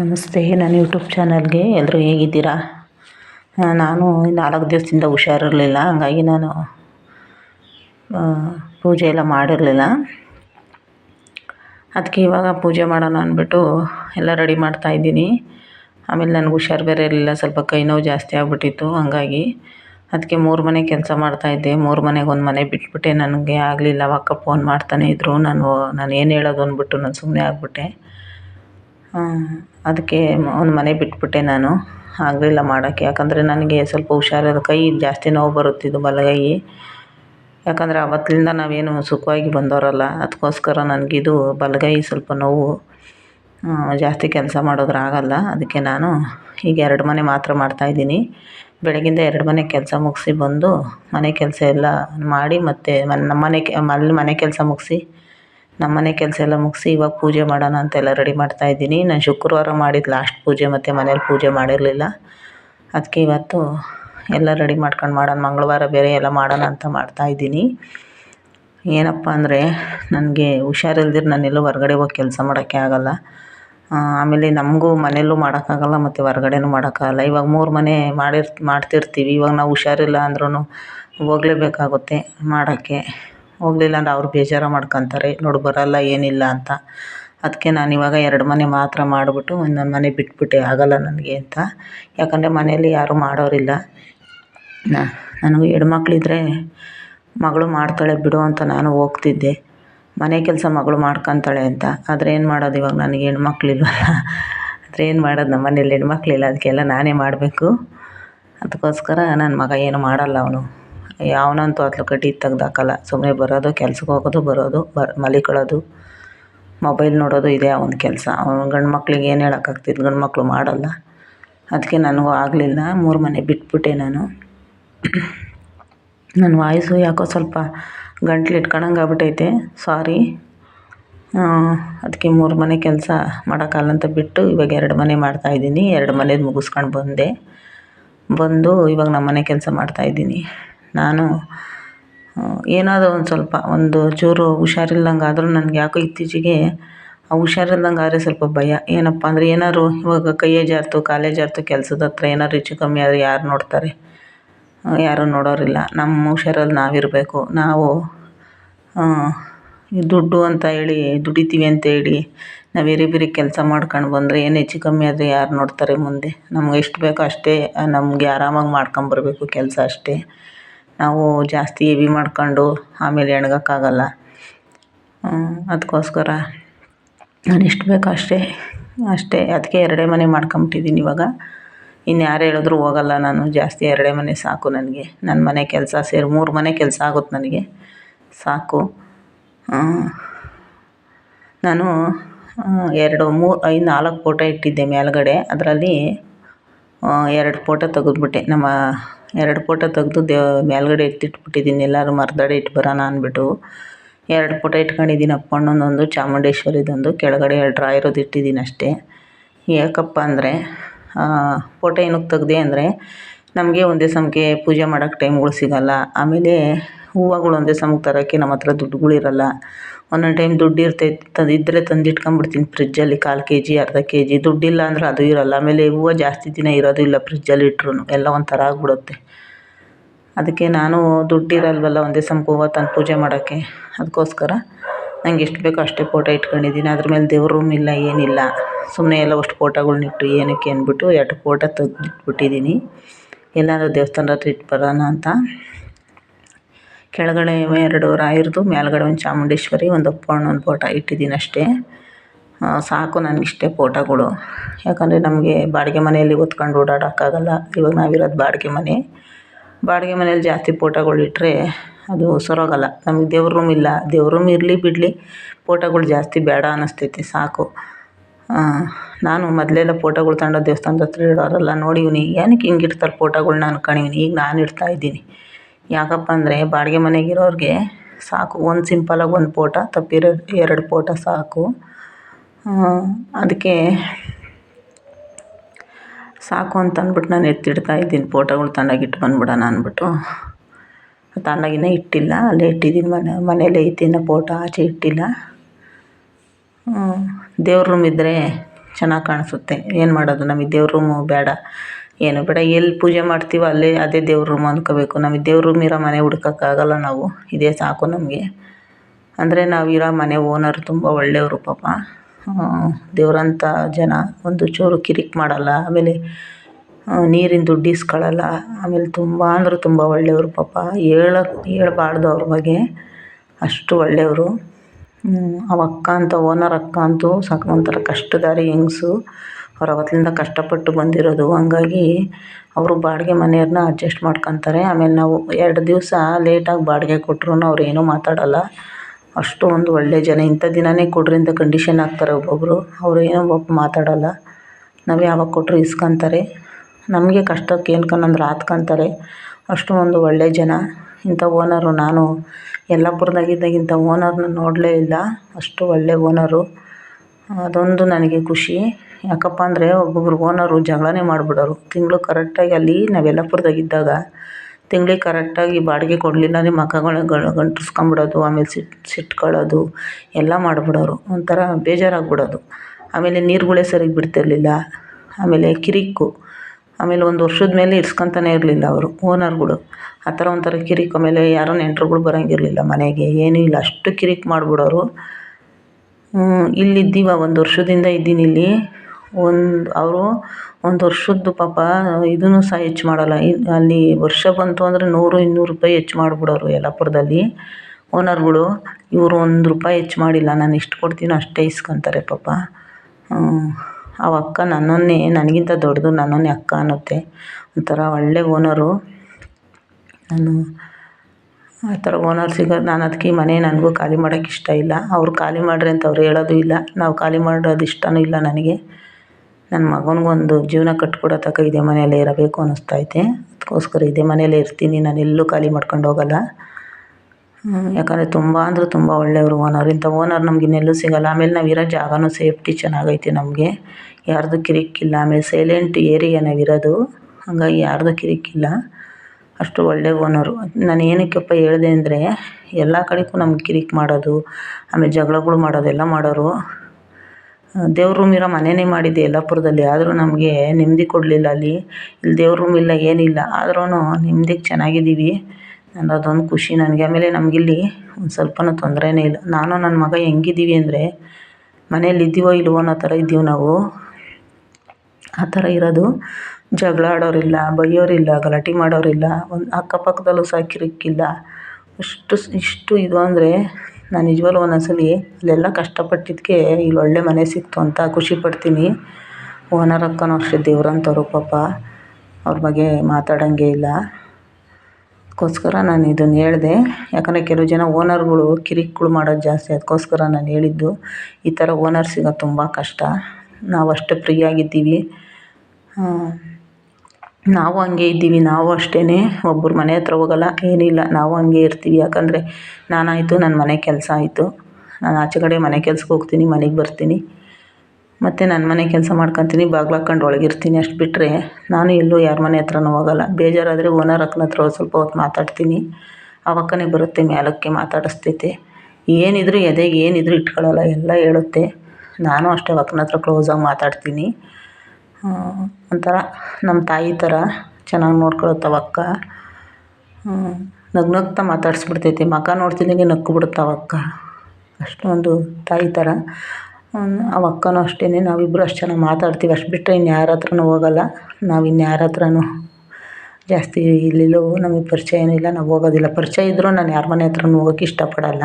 ನಮಸ್ತೆ ನಾನು ಯೂಟ್ಯೂಬ್ ಚಾನಲ್ಗೆ ಎಲ್ಲರೂ ಹೇಗಿದ್ದೀರಾ? ನಾನು ನಾಲ್ಕು ದಿವಸದಿಂದ ಹುಷಾರಿರಲಿಲ್ಲ, ಹಂಗಾಗಿ ನಾನು ಪೂಜೆ ಎಲ್ಲ ಮಾಡಿರಲಿಲ್ಲ. ಅದಕ್ಕೆ ಇವಾಗ ಪೂಜೆ ಮಾಡೋಣ ಅಂದ್ಬಿಟ್ಟು ಎಲ್ಲ ರೆಡಿ ಮಾಡ್ತಾಯಿದ್ದೀನಿ ಆಮೇಲೆ ನನಗೆ ಹುಷಾರು ಬೇರೆ ಇರಲಿಲ್ಲ, ಸ್ವಲ್ಪ ಕೈ ನೋವು ಜಾಸ್ತಿ ಆಗ್ಬಿಟ್ಟಿತ್ತು, ಹಂಗಾಗಿ ಅದಕ್ಕೆ ಮೂರು ಮನೆ ಕೆಲಸ ಮಾಡ್ತಾಯಿದ್ದೆ ಮೂರು ಮನೆಗೆ ಒಂದು ಮನೆ ಬಿಟ್ಬಿಟ್ಟೆ, ನನಗೆ ಆಗಲಿಲ್ಲ, ಅಕ್ಕ ಫೋನ್ ಮಾಡ್ತಾನೆ ಇದ್ದರು ನಾನು ನಾನು ಏನು ಹೇಳೋದು ಅಂದ್ಬಿಟ್ಟು ನಾನು ಸುಮ್ಮನೆ ಆಗಿಬಿಟ್ಟೆ. ಅದಕ್ಕೆ ಒಂದು ಮನೆ ಬಿಟ್ಬಿಟ್ಟೆ ನಾನು. ಆಗಲಿಲ್ಲ ಮಾಡೋಕ್ಕೆ. ಯಾಕಂದರೆ ನನಗೆ ಸ್ವಲ್ಪ ಹುಷಾರಿಲ್ಲ ಕೈ ಜಾಸ್ತಿ ನೋವು ಬರುತ್ತಿದ್ದು ಬಲಗೈ ಯಾಕಂದರೆ ಆವತ್ತಿಂದ ನಾವೇನು ಸುಖವಾಗಿ ಬಂದವರಲ್ಲ, ಅದಕ್ಕೋಸ್ಕರ ನನಗಿದು ಬಲಗೈ ಸ್ವಲ್ಪ ನೋವು ಜಾಸ್ತಿ ಕೆಲಸ ಮಾಡಿದ್ರೆ ಆಗಲ್ಲ. ಅದಕ್ಕೆ ನಾನು ಈಗ ಎರಡು ಮನೆ ಮಾತ್ರ ಮಾಡ್ತಾಯಿದ್ದೀನಿ ಬೆಳಗಿಂದ ಎರಡು ಮನೆ ಕೆಲಸ ಮುಗಿಸಿ ಬಂದು ಮನೆ ಕೆಲಸ ಎಲ್ಲ ಮಾಡಿ ಮತ್ತು ಮನೆ ಕೆ ಅಲ್ಲಿ ಮನೆ ಕೆಲಸ ಮುಗಿಸಿ ನಮ್ಮ ಮನೆ ಕೆಲಸ ಎಲ್ಲ ಮುಗಿಸಿ ಇವಾಗ ಪೂಜೆ ಮಾಡೋಣ ಅಂತೆಲ್ಲ ರೆಡಿ ಮಾಡ್ತಾ ಇದ್ದೀನಿ. ನಾನು ಶುಕ್ರವಾರ ಮಾಡಿದ್ದು ಲಾಸ್ಟ್ ಪೂಜೆ ಮತ್ತು ಮನೇಲಿ ಪೂಜೆ ಮಾಡಿರಲಿಲ್ಲ. ಅದಕ್ಕೆ ಇವತ್ತು ಎಲ್ಲ ರೆಡಿ ಮಾಡ್ಕೊಂಡು ಮಾಡೋಣ, ಮಂಗಳವಾರ ಬೇರೆ ಎಲ್ಲ ಮಾಡೋಣ ಅಂತ ಮಾಡ್ತಾ ಇದ್ದೀನಿ. ಏನಪ್ಪ ಅಂದರೆ ನನಗೆ ಹುಷಾರಿಲ್ದಿರ ನಾನೆಲ್ಲೂ ಹೊರ್ಗಡೆ ಹೋಗಿ ಕೆಲಸ ಮಾಡೋಕ್ಕೆ ಆಗೋಲ್ಲ. ಆಮೇಲೆ ನಮಗೂ ಮನೆಯಲ್ಲೂ ಮಾಡೋಕ್ಕಾಗಲ್ಲ ಮತ್ತು ಹೊರ್ಗಡೆನೂ ಮಾಡೋಕ್ಕಾಗಲ್ಲ. ಇವಾಗ ಮೂರು ಮನೆ ಮಾಡಿರ್, ಮಾಡ್ತಿರ್ತೀವಿ. ಇವಾಗ ನಾವು ಹುಷಾರಿಲ್ಲ ಅಂದ್ರೂ ಹೋಗ್ಲೇಬೇಕಾಗುತ್ತೆ ಮಾಡೋಕ್ಕೆ. ಹೋಗಲಿಲ್ಲ ಅಂದ್ರೆ ಅವ್ರು ಬೇಜಾರು ಮಾಡ್ಕೊತಾರೆ. ನೋಡು, ಬರೋಲ್ಲ, ಏನಿಲ್ಲ ಅಂತ. ಅದಕ್ಕೆ ನಾನು ಇವಾಗ ಎರಡು ಮನೆ ಮಾತ್ರ ಮಾಡಿಬಿಟ್ಟು ಒಂದೊಂದು ಮನೆ ಬಿಟ್ಬಿಟ್ಟೆ, ಆಗೋಲ್ಲ ನನಗೆ ಅಂತ. ಯಾಕಂದರೆ ಮನೆಯಲ್ಲಿ ಯಾರೂ ಮಾಡೋರಿಲ್ಲ. ನನಗೂ ಹೆಣ್ಮಕ್ಳಿದ್ರೆ ಮಗಳು ಮಾಡ್ತಾಳೆ ಬಿಡು ಅಂತ ನಾನು ಹೋಗ್ತಿದ್ದೆ. ಮನೆ ಕೆಲಸ ಮಗಳು ಮಾಡ್ಕೊತಾಳೆ ಅಂತ. ಆದರೆ ಏನು ಮಾಡೋದು ಇವಾಗ ನನಗೆ ಹೆಣ್ಮಕ್ಳಿಲ್ವಲ್ಲ. ಆದರೆ ಏನು ಮಾಡೋದು ನಮ್ಮ ಮನೇಲಿ ಹೆಣ್ಮಕ್ಳಿಲ್ಲ ಅದಕ್ಕೆಲ್ಲ ನಾನೇ ಮಾಡಬೇಕು. ಅದಕ್ಕೋಸ್ಕರ ನನ್ನ ಮಗ ಏನು ಮಾಡಲ್ಲ ಅವನು. ಯಾವನಂತೂ ಅತ್ಲು ಕಟ್ಟಿ ತೆಗ್ದಾಕಲ್ಲ. ಸುಮ್ಮನೆ ಬರೋದು ಕೆಲ್ಸಕ್ಕೆ ಹೋಗೋದು, ಬರೋದು, ಬರ್, ಮಲಿಕೊಳ್ಳೋದು ಮೊಬೈಲ್ ನೋಡೋದು ಇದೇ ಅವನ ಕೆಲಸ. ಅವ್ನು ಗಂಡು ಮಕ್ಳಿಗೆ ಏನು ಹೇಳೋಕ್ಕಾಗ್ತಿತ್ತು ಗಂಡು ಮಕ್ಕಳು ಮಾಡಲ್ಲ. ಅದಕ್ಕೆ ನನಗೂ ಆಗಲಿಲ್ಲ. ಮೂರು ಮನೆ ಬಿಟ್ಬಿಟ್ಟೆ ನಾನು. ನನ್ನ ವಾಯ್ಸು ಯಾಕೋ ಸ್ವಲ್ಪ ಗಂಟ್ಲು ಇಟ್ಕೊಳಂಗೆ ಆಗ್ಬಿಟ್ಟೈತೆ. ಸಾರಿ ಅದಕ್ಕೆ ಮೂರು ಮನೆ ಕೆಲಸ ಮಾಡೋಕ್ಕಲ್ಲ ಅಂತ ಬಿಟ್ಟು ಇವಾಗ ಎರಡು ಮನೆ ಮಾಡ್ತಾಯಿದ್ದೀನಿ ಎರಡು ಮನೇದು ಮುಗಿಸ್ಕೊಂಡು ಬಂದೆ. ಬಂದು ಇವಾಗ ನಮ್ಮ ಮನೆ ಕೆಲಸ ಮಾಡ್ತಾಯಿದ್ದೀನಿ ನಾನು ಏನಾದರೂ ಒಂದು ಸ್ವಲ್ಪ, ಒಂದು ಚೂರು ಹುಷಾರಿಲ್ದಂಗೆ ಆದರೂ ನನಗೆ ಯಾಕೋ ಇತ್ತೀಚೆಗೆ ಆ ಹುಷಾರಿಲ್ದಂಗೆ ಆದರೆ ಸ್ವಲ್ಪ ಭಯ. ಏನಪ್ಪ ಅಂದರೆ ಏನಾದ್ರು ಇವಾಗ ಕೈಯೇ ಜಾರ್ತು, ಕಾಲೇ ಜಾರ್ತು ಕೆಲಸದ ಹತ್ರ ಏನಾದ್ರು ಹೆಚ್ಚು ಕಮ್ಮಿ ಆದರೆ ಯಾರು ನೋಡ್ತಾರೆ? ಯಾರೂ ನೋಡೋರಿಲ್ಲ. ನಮ್ಮ ಹುಷಾರಲ್ಲಿ ನಾವಿರಬೇಕು. ನಾವು ದುಡ್ಡು ಅಂತ ಹೇಳಿ, ದುಡಿತೀವಿ ಅಂತ ಹೇಳಿ ನಾವು ಬೇರೆ ಬೇರೆ ಕೆಲಸ ಮಾಡ್ಕೊಂಡು ಬಂದರೆ ಏನು ಹೆಚ್ಚು ಕಮ್ಮಿ ಆದರೆ ಯಾರು ನೋಡ್ತಾರೆ ಮುಂದೆ? ನಮ್ಗೆ ಎಷ್ಟು ಬೇಕೋ ಅಷ್ಟೇ ನಮಗೆ ಆರಾಮಾಗಿ ಮಾಡ್ಕೊಂಬರ್ಬೇಕು ಕೆಲಸ ಅಷ್ಟೇ. ನಾವು ಜಾಸ್ತಿ ಹೆವಿ ಮಾಡ್ಕೊಂಡು ಆಮೇಲೆ ಎಣ್ಗಕ್ಕಾಗಲ್ಲ ಅದಕ್ಕೋಸ್ಕರ ನಾನು ಎಷ್ಟು ಬೇಕೋ ಅಷ್ಟೇ. ಅಷ್ಟೇ ಅದಕ್ಕೆ ಎರಡೇ ಮನೆ ಮಾಡ್ಕೊಂಬಿಟ್ಟಿದ್ದೀನಿ ಇವಾಗ. ಇನ್ನು ಯಾರು ಹೇಳಿದ್ರು ಹೋಗಲ್ಲ ನಾನು, ಜಾಸ್ತಿ ಎರಡೇ ಮನೆ ಸಾಕು ನನಗೆ. ನನ್ನ ಮನೆ ಕೆಲಸ ಸೇರಿ, ಮೂರು ಮನೆ ಕೆಲಸ ಆಗುತ್ತೆ ನನಗೆ. ಸಾಕು. ನಾನು ಎರಡು ಮೂರು ಐದು, ನಾಲ್ಕು ಫೋಟೋ ಇಟ್ಟಿದ್ದೆ ಮೇಲ್ಗಡೆ. ಅದರಲ್ಲಿ ಎರಡು ಫೋಟೋ ತೆಗೆದ್ಬಿಟ್ಟೆ ನಮ್ಮ ಎರಡು ಫೋಟೋ ತೆಗೆದು ದೇವ ಮೇಲ್ಗಡೆ ಎತ್ತಿಟ್ಬಿಟ್ಟಿದ್ದೀನಿ. ಎಲ್ಲರೂ ಮರದಡಿ ಇಟ್ಟು ಬರೋಣ ಅಂದ್ಬಿಟ್ಟು ಎರಡು ಫೋಟೋ ಇಟ್ಕೊಂಡಿದ್ದೀನಿ. ಅಪ್ಪಣ್ಣನೊಂದು, ಚಾಮುಂಡೇಶ್ವರಿದೊಂದು, ಕೆಳಗಡೆ ಡ್ರಾ ಇರೋದು ಇಟ್ಟಿದ್ದೀನಿ ಅಷ್ಟೇ. ಯಾಕಪ್ಪ ಅಂದರೆ ಫೋಟೋ ಏನಕ್ಕೆ ತೆಗ್ದೆ ಅಂದರೆ, ನಮಗೆ ಒಂದೇ ಸಮಕ್ಕೆ ಪೂಜೆ ಮಾಡೋಕ್ಕೆ ಟೈಮ್ಗಳು ಸಿಗೋಲ್ಲ. ಆಮೇಲೆ ಹೂವುಗಳು ಒಂದೇ ಸಮಕ್ಕೆ ತರೋಕ್ಕೆ ನಮ್ಮ ಹತ್ರ ದುಡ್ಡುಗಳಿರಲ್ಲ ಒಂದೊಂದು ಟೈಮ್ ದುಡ್ಡು ಇರ್ತೈತೆ, ತಂದು ಇದ್ದರೆ ತಂದು ಇಟ್ಕೊಂಬಿಡ್ತೀನಿ ಫ್ರಿಜ್ಜಲ್ಲಿ ಕಾಲು ಕೆ ಜಿ ಅರ್ಧ ಕೆ ಜಿ ದುಡ್ಡಿಲ್ಲ ಅಂದ್ರೆ ಅದು ಇರೋಲ್ಲ. ಆಮೇಲೆ ಹೂವು ಜಾಸ್ತಿ ದಿನ ಇರೋದು ಇಲ್ಲ ಫ್ರಿಜ್ಜಲ್ಲಿ ಇಟ್ರು ಎಲ್ಲ ಒಂಥರ ಆಗಿಬಿಡುತ್ತೆ. ಅದಕ್ಕೆ ನಾನು ದುಡ್ಡಿರಲ್ವಲ್ಲ ಒಂದೇ ಸಮಕ್ಕೆ ಹೂವು ತಂದು ಪೂಜೆ ಮಾಡೋಕ್ಕೆ ಅದಕ್ಕೋಸ್ಕರ ನಂಗೆ ಎಷ್ಟು ಬೇಕೋ ಅಷ್ಟೇ ಫೋಟೋ ಇಟ್ಕೊಂಡಿದ್ದೀನಿ. ಅದ್ರ ಮೇಲೆ ದೇವ್ರ ರೂಮ್ ಇಲ್ಲ, ಏನಿಲ್ಲ. ಸುಮ್ಮನೆ ಎಲ್ಲ ಅಷ್ಟು ಫೋಟೋಗಳ್ನಿಟ್ಟು ಏನಕ್ಕೆ ಅಂದ್ಬಿಟ್ಟು ಎರಡು ಫೋಟೋ ತೆಗ್ದಿಟ್ಬಿಟ್ಟಿದ್ದೀನಿ. ಎಲ್ಲಾದ್ರೂ ದೇವಸ್ಥಾನ ಹತ್ರ ಇಟ್ಟು ಬರೋಣ ಅಂತ. ಕೆಳಗಡೆ ಎರಡು ರಾಯರದು, ಮೇಲ್ಗಡೆ ಒಂದು ಚಾಮುಂಡೇಶ್ವರಿ, ಒಂದು ಅಪ್ಪಣ್ಣ ಒಂದು ಫೋಟೋ ಇಟ್ಟಿದ್ದೀನಿ ಅಷ್ಟೇ. ಸಾಕು ನನಗಿಷ್ಟೇ ಫೋಟೋಗಳು. ಯಾಕಂದರೆ ನಮಗೆ ಬಾಡಿಗೆ ಮನೆಯಲ್ಲಿ ಹೊತ್ಕೊಂಡು ಓಡಾಡೋಕ್ಕಾಗಲ್ಲ. ಇವಾಗ ನಾವಿರೋದು ಬಾಡಿಗೆ ಮನೆ. ಬಾಡಿಗೆ ಮನೇಲಿ ಜಾಸ್ತಿ ಫೋಟೋಗಳು ಇಟ್ಟರೆ ಅದು ಸರೋಗಲ್ಲ. ನಮಗೆ ದೇವ್ರ ರೂಮ್ ಇಲ್ಲ. ದೇವ್ರ ರೂಮ್ ಇರಲಿ ಬಿಡಲಿ ಫೋಟೋಗಳು ಜಾಸ್ತಿ ಬೇಡ ಅನ್ನಿಸ್ತೈತಿ ಸಾಕು. ನಾನು ಮೊದಲೆಲ್ಲ ಫೋಟೋಗಳು ತಗೊಂಡು ದೇವಸ್ಥಾನದ ಹತ್ರ ಇಡೋರೆಲ್ಲ ನೋಡಿವ್ನಿ. ಏನಕ್ಕೆ ಹಿಂಗೆ ಇಡ್ತಾರೆ ನಾನು ಅನ್ಕೊಂಡಿವ್ನಿ ಈಗ ನಾನು ಇಡ್ತಾಯಿದ್ದೀನಿ ಯಾಕಪ್ಪ ಅಂದರೆ ಬಾಡಿಗೆ ಮನೆಗಿರೋರಿಗೆ ಸಾಕು. ಒಂದು ಸಿಂಪಲಾಗಿ ಒಂದು ಫೋಟೋ ತಪ್ಪಿರೋ ಎರಡು ಫೋಟೋ ಸಾಕು. ಅದಕ್ಕೆ ಸಾಕು ಅಂತ ಅಂದ್ಬಿಟ್ಟು ನಾನು ಎತ್ತಿಡ್ತಾ ಇದ್ದೀನಿ. ಫೋಟೋಗಳು ತಣ್ಣಗೆ ಇಟ್ಟು ಬಂದ್ಬಿಡೋಣ ಅಂದ್ಬಿಟ್ಟು. ತಣ್ಣಗಿನ ಇಟ್ಟಿಲ್ಲ. ಅಲ್ಲೇ ಇಟ್ಟಿದ್ದೀನಿ. ಮನೆ ಮನೇಲೇ ಇನ್ನು ಫೋಟೋ ಆಚೆ ಇಟ್ಟಿಲ್ಲ. ದೇವ್ರ ರೂಮ್ ಇದ್ದರೆ ಚೆನ್ನಾಗಿ ಕಾಣಿಸುತ್ತೆ. ಏನು ಮಾಡೋದು? ನಮಗೆ ದೇವ್ರ ರೂಮು ಬೇಡ. ಏನು ಬೇಡ, ಎಲ್ಲಿ ಪೂಜೆ ಮಾಡ್ತೀವೋ ಅಲ್ಲೇ ಅದೇ ದೇವ್ರ ರೂಮ್ ಅಂದ್ಕೋಬೇಕು ನಮಗೆ ದೇವ್ರ ರೂಮ್ ಇರೋ ಮನೆ ಹುಡ್ಕೋಕ್ಕಾಗಲ್ಲ ನಾವು, ಇದೇ ಸಾಕು ನಮಗೆ. ಅಂದರೆ ನಾವು ಇರೋ ಮನೆ ಓನರ್ ತುಂಬ ಒಳ್ಳೆಯವರು ಪಾಪ. ದೇವ್ರಂಥ ಜನ ಒಂದು ಚೂರು ಕಿರಿಕ್ ಮಾಡಲ್ಲ, ಆಮೇಲೆ ನೀರಿನ ದುಡ್ಡು ಇಸ್ಕೊಳ್ಳಲ್ಲ ಆಮೇಲೆ ತುಂಬ ಅಂದ್ರೆ ತುಂಬ ಒಳ್ಳೆಯವರು ಪಾಪ. ಹೇಳಕ್ಕೆ ಹೇಳ್ಬಾರ್ದು ಅವ್ರ ಬಗ್ಗೆ, ಅಷ್ಟು ಒಳ್ಳೆಯವರು. ಅವ ಅಂತ, ಓನರ್ ಅಕ್ಕ ಅಂತೂ ಸಾಕು ಒಂಥರ ಕಷ್ಟದಾರಿ ಹೆಂಗ್ಸು. ಅವ್ರು ಅವತ್ತಿಂದ ಕಷ್ಟಪಟ್ಟು ಬಂದಿರೋದು. ಹಂಗಾಗಿ ಅವರು ಬಾಡಿಗೆ ಮನೆಯವ್ರನ್ನ ಅಡ್ಜಸ್ಟ್ ಮಾಡ್ಕೊತಾರೆ. ಆಮೇಲೆ ನಾವು ಎರಡು ದಿವಸ ಲೇಟಾಗಿ ಬಾಡಿಗೆ ಕೊಟ್ರೂ ಅವ್ರು ಏನೂ ಮಾತಾಡಲ್ಲ. ಅಷ್ಟು ಒಂದು ಒಳ್ಳೆಯ ಜನ. ಇಂಥ ದಿನವೇ ಕೊಡ್ರಿ ಅಂತ ಕಂಡೀಷನ್ ಹಾಕ್ತಾರೆ ಒಬ್ಬೊಬ್ಬರು ಅವ್ರು ಏನೂ ಒಬ್ಬ ಮಾತಾಡಲ್ಲ. ನಾವು ಯಾವಾಗ ಕೊಟ್ಟರು ಇಸ್ಕೊತಾರೆ. ನಮಗೆ ಕಷ್ಟಕ್ಕೆ ಏನ್ಕನಂದ್ರೆ ಆತ್ಕೊಂತಾರೆ ಅಷ್ಟು ಒಂದು ಒಳ್ಳೆಯ ಜನ. ಇಂಥ ಓನರು ನಾನು ಯಲ್ಲಾಪುರದಾಗಿದ್ದಾಗ ಇಂಥ ಓನರ್ನ ನೋಡಲೇ ಇಲ್ಲ. ಅಷ್ಟು ಒಳ್ಳೆಯ ಓನರು ಅದೊಂದು ನನಗೆ ಖುಷಿ. ಯಾಕಪ್ಪ ಅಂದರೆ ಒಬ್ಬೊಬ್ರು ಓನರು ಜಗಳನೇ ಮಾಡ್ಬಿಡೋರು. ತಿಂಗಳು ಕರೆಕ್ಟಾಗಿ ಅಲ್ಲಿ ನಾವು ಯಲ್ಲಾಪುರದಾಗಿದ್ದಾಗ ತಿಂಗ್ಳಿಗೆ ಕರೆಕ್ಟಾಗಿ ಬಾಡಿಗೆ ಕೊಡಲಿಲ್ಲ ಅಂದರೆ ಮುಖಗಳು ಗಂಟಿಸ್ಕೊಂಬಿಡೋದು ಆಮೇಲೆ ಸಿಟ್ಟು ಸಿಟ್ಕೊಳ್ಳೋದು, ಎಲ್ಲ ಮಾಡ್ಬಿಡೋರು. ಒಂಥರ ಬೇಜಾರಾಗ್ಬಿಡೋದು. ಆಮೇಲೆ ನೀರುಗಳೇ ಸರಿಗೆ ಬಿಡ್ತಿರಲಿಲ್ಲ. ಆಮೇಲೆ ಕಿರಿಕು ಆಮೇಲೆ ಒಂದು ವರ್ಷದ ಮೇಲೆ ಇರ್ಸ್ಕೊಂತಾನೆ ಇರಲಿಲ್ಲ ಅವರು, ಓನರ್ಗಳು. ಆ ಥರ ಒಂಥರ ಕಿರಿಕ್ ಆಮೇಲೆ ಯಾರೋ ನೆಂಟ್ರುಗಳು ಬರೋಂಗಿರಲಿಲ್ಲ ಮನೆಗೆ. ಏನೂ ಇಲ್ಲ. ಅಷ್ಟು ಕಿರಿಕ್ ಮಾಡ್ಬಿಡೋರು. ಇಲ್ಲಿದ್ದೀವ ಒಂದು ವರ್ಷದಿಂದ ಇದ್ದೀನಿ ಇಲ್ಲಿ. ಒಂದು ಅವರು ಒಂದು ವರ್ಷದ್ದು ಪಾಪ ಇದನ್ನು ಸಹ ಹೆಚ್ಚು ಮಾಡೋಲ್ಲ. ಅಲ್ಲಿ ವರ್ಷ ಬಂತು ಅಂದರೆ ನೂರು, ಇನ್ನೂರು ರೂಪಾಯಿ ಹೆಚ್ಚು ಮಾಡಿಬಿಡೋರು ಯಲ್ಲಾಪುರದಲ್ಲಿ ಓನರ್ಗಳು. ಇವರು ಒಂದು ರೂಪಾಯಿ ಹೆಚ್ಚು ಮಾಡಿಲ್ಲ. ನಾನು ಎಷ್ಟು ಕೊಡ್ತೀನೋ ಅಷ್ಟೇ ಇಸ್ಕೊಂತಾರೆ ಪಾಪ. ಆ ಅಕ್ಕ ನನ್ನನ್ನೇ, ನನಗಿಂತ ದೊಡ್ಡದು ನನ್ನನ್ನೇ ಅಕ್ಕ ಅನ್ನುತ್ತೆ. ಒಂಥರ ಒಳ್ಳೆಯ ಓನರು. ನಾನು ಆ ಥರ ಓನರ್ ಸಿಗೋದು ನಾನು ಅದಕ್ಕೆ ಈ ಮನೆ ನನಗೂ ಖಾಲಿ ಮಾಡೋಕೆ ಇಷ್ಟ ಇಲ್ಲ. ಅವ್ರು ಖಾಲಿ ಮಾಡ್ರಿ ಅಂತ ಅವ್ರು ಹೇಳೋದು ಇಲ್ಲ. ನಾವು ಖಾಲಿ ಮಾಡೋದು ಇಷ್ಟವೂ ಇಲ್ಲ ನನಗೆ. ನನ್ನ ಮಗನಿಗೊಂದು ಜೀವನ ಕಟ್ಕೊಡೋ ತನಕ ಇದೇ ಮನೆಯಲ್ಲೇ ಇರಬೇಕು ಅನ್ನಿಸ್ತೈತೆ. ಅದಕ್ಕೋಸ್ಕರ ಇದೇ ಮನೆಯಲ್ಲೇ ಇರ್ತೀನಿ. ನಾನು ಎಲ್ಲೂ ಖಾಲಿ ಮಾಡ್ಕೊಂಡು ಹೋಗಲ್ಲ. ಯಾಕಂದರೆ ತುಂಬ ಅಂದರೆ ತುಂಬ ಒಳ್ಳೆಯವರು ಓನರ್. ಇಂಥ ಓನರ್ ನಮ್ಗೆ ಇನ್ನೆಲ್ಲೂ ಸಿಗಲ್ಲ. ಆಮೇಲೆ ನಾವು ಇರೋ ಜಾಗನೂ ಸೇಫ್ಟಿ ಚೆನ್ನಾಗೈತೆ ನಮಗೆ. ಯಾರ್ದು ಕಿರಿಕಿಲ್ಲ. ಆಮೇಲೆ ಸೈಲೆಂಟ್ ಏರಿಯಾ ನಾವಿರೋದು. ಹಾಗಾಗಿ ಯಾರ್ದು ಕಿರಿಕಿಲ್ಲ. ಅಷ್ಟು ಒಳ್ಳೆಯ ಓನರು. ನಾನು ಏನಕ್ಕಪ್ಪ ಹೇಳಿದೆ ಅಂದರೆ, ಎಲ್ಲ ಕಡೆಗೂ ನಮ್ಗೆ ಕಿರಿಕ್ ಮಾಡೋದು, ಆಮೇಲೆ ಜಗಳಗಳು ಮಾಡೋದೆಲ್ಲ ಮಾಡೋರು. ದೇವ್ರ ರೂಮ್ ಇರೋ ಮನೆಯೇ ಮಾಡಿದ್ದೆ ಯಲ್ಲಾಪುರದಲ್ಲಿ, ಆದರೂ ನಮಗೆ ನೆಮ್ಮದಿ ಕೊಡಲಿಲ್ಲ ಅಲ್ಲಿ. ಇಲ್ಲಿ ದೇವ್ರ ರೂಮ್ ಇಲ್ಲ, ಏನಿಲ್ಲ ಆದ್ರೂ ನೆಮ್ಮದಿಗೆ ಚೆನ್ನಾಗಿದ್ದೀವಿ. ನಂದು ಅದೊಂದು ಖುಷಿ ನನಗೆ. ಆಮೇಲೆ ನಮಗಿಲ್ಲಿ ಒಂದು ಸ್ವಲ್ಪನೂ ತೊಂದರೆನೇ ಇಲ್ಲ. ನಾನು ನನ್ನ ಮಗ ಹೆಂಗಿದ್ದೀವಿ ಅಂದರೆ ಮನೇಲಿ ಇದ್ದೀವೋ ಇಲ್ವೋ ಅನ್ನೋ ಥರ ಇದ್ದೀವಿ ನಾವು. ಆ ಥರ ಇರೋದು. ಜಗಳ ಆಡೋರಿಲ್ಲ, ಬೈಯೋರಿಲ್ಲ, ಗಲಾಟೆ ಮಾಡೋರಿಲ್ಲ, ಒಂದು ಅಕ್ಕಪಕ್ಕದಲ್ಲೂ ಸಹ ಕಿರಿಕಿಲ್ಲ ಅಷ್ಟು, ಇಷ್ಟು ಇದು ಅಂದರೆ ನಾನು ನಿಜವಾಗ್ಲೂ ಒಂದೊಂದು ಸಲ ಅಲ್ಲೆಲ್ಲ ಕಷ್ಟಪಟ್ಟಿದ್ದಕ್ಕೆ ಇಲ್ಲಿ ಒಳ್ಳೆ ಮನೆ ಸಿಕ್ತು ಅಂತ ಖುಷಿ ಪಡ್ತೀನಿ. ಓನರ್ ಅಕ್ಕನೂ ಅಷ್ಟೇ ದೇವ್ರಂಥವ್ರು ಪಾಪ. ಅವ್ರ ಬಗ್ಗೆ ಮಾತಾಡೋಂಗೆ ಇಲ್ಲ. ಅದಕ್ಕೋಸ್ಕರ ನಾನು ಇದನ್ನು ಹೇಳಿದೆ. ಯಾಕಂದರೆ ಕೆಲವು ಜನ ಓನರ್ಗಳು ಕಿರಿಕ್ಗಳು ಮಾಡೋದು ಜಾಸ್ತಿ. ಅದಕ್ಕೋಸ್ಕರ ನಾನು ಹೇಳಿದ್ದು, ಈ ಥರ ಓನರ್ ಸಿಗೋದು ತುಂಬ ಕಷ್ಟ. ನಾವು ಅಷ್ಟೇ ಫ್ರೀಯಾಗಿದ್ದೀವಿ ನಾವು ಹಂಗೆ ಇದ್ದೀವಿ, ನಾವು ಅಷ್ಟೇ ಒಬ್ರ ಮನೆ ಹತ್ರ ಹೋಗಲ್ಲ, ಏನಿಲ್ಲ. ನಾವು ಹಂಗೆ ಇರ್ತೀವಿ. ಯಾಕಂದರೆ ನಾನಾಯಿತು ನನ್ನ ಮನೆ ಕೆಲಸ ಆಯಿತು. ನಾನು ಆಚೆ ಕಡೆ ಮನೆ ಕೆಲ್ಸಕ್ಕೆ ಹೋಗ್ತೀನಿ, ಮನೆಗೆ ಬರ್ತೀನಿ. ಮತ್ತು ನನ್ನ ಮನೆ ಕೆಲಸ ಮಾಡ್ಕೊತೀನಿ, ಬಾಗ್ಲು ಹಾಕ್ಕೊಂಡು ಒಳಗಿರ್ತೀನಿ ಅಷ್ಟು ಬಿಟ್ಟರೆ ನಾನು ಎಲ್ಲೂ ಯಾರ ಮನೆ ಹತ್ರನೂ ಹೋಗಲ್ಲ. ಬೇಜಾರಾದರೆ ಓನರ್ ಅಕ್ಕನ ಹತ್ರ ಸ್ವಲ್ಪ ಹೊತ್ತು ಮಾತಾಡ್ತೀನಿ. ಆ ಅಕ್ಕನೇ ಬರುತ್ತೆ ಮೇಲಕ್ಕೆ ಮಾತಾಡಿಸ್ತೈತೆ. ಏನಿದ್ರೂ ಎದೆಗೆ ಏನಿದ್ರೂ ಇಟ್ಕೊಳ್ಳಲ್ಲ ಎಲ್ಲ ಹೇಳುತ್ತೆ. ನಾನು ಅಷ್ಟೇ ಅಕ್ಕನ ಹತ್ರ ಕ್ಲೋಸಾಗಿ ಮಾತಾಡ್ತೀನಿ. ಒಂಥರ ನಮ್ಮ ತಾಯಿ ಥರ ಚೆನ್ನಾಗಿ ನೋಡ್ಕೊಳುತ್ತೆ ಅಕ್ಕ. ನಗು ನಗ್ತಾ ಮಾತಾಡಿಸ್ಬಿಡ್ತೈತಿ. ಮುಖ ನೋಡ್ತಿದ್ದಂಗೆ ನಕ್ಕು ಬಿಡುತ್ತೆ ಅಕ್ಕ. ಅಷ್ಟೊಂದು ತಾಯಿ ಥರ. ಅವ ಅಕ್ಕನೂ ಅಷ್ಟೇ ನಾವಿಬ್ಬರು ಅಷ್ಟು ಚೆನ್ನಾಗಿ ಮಾತಾಡ್ತೀವಿ. ಅಷ್ಟು ಬಿಟ್ಟರೆ ಇನ್ಯಾರ ಹತ್ರನೂ ಹೋಗಲ್ಲ. ನಾವು ಇನ್ಯಾರ ಹತ್ರನೂ ಜಾಸ್ತಿ ಎಲ್ಲೆಲ್ಲೂ ನಮಗೆ ಪರಿಚಯ ಏನಿಲ್ಲ ನಾವು ಹೋಗೋದಿಲ್ಲ. ಪರಿಚಯ ಇದ್ದರೂ ನಾನು ಯಾರ ಮನೆ ಹತ್ರನೂ ಹೋಗೋಕೆ ಇಷ್ಟಪಡಲ್ಲ.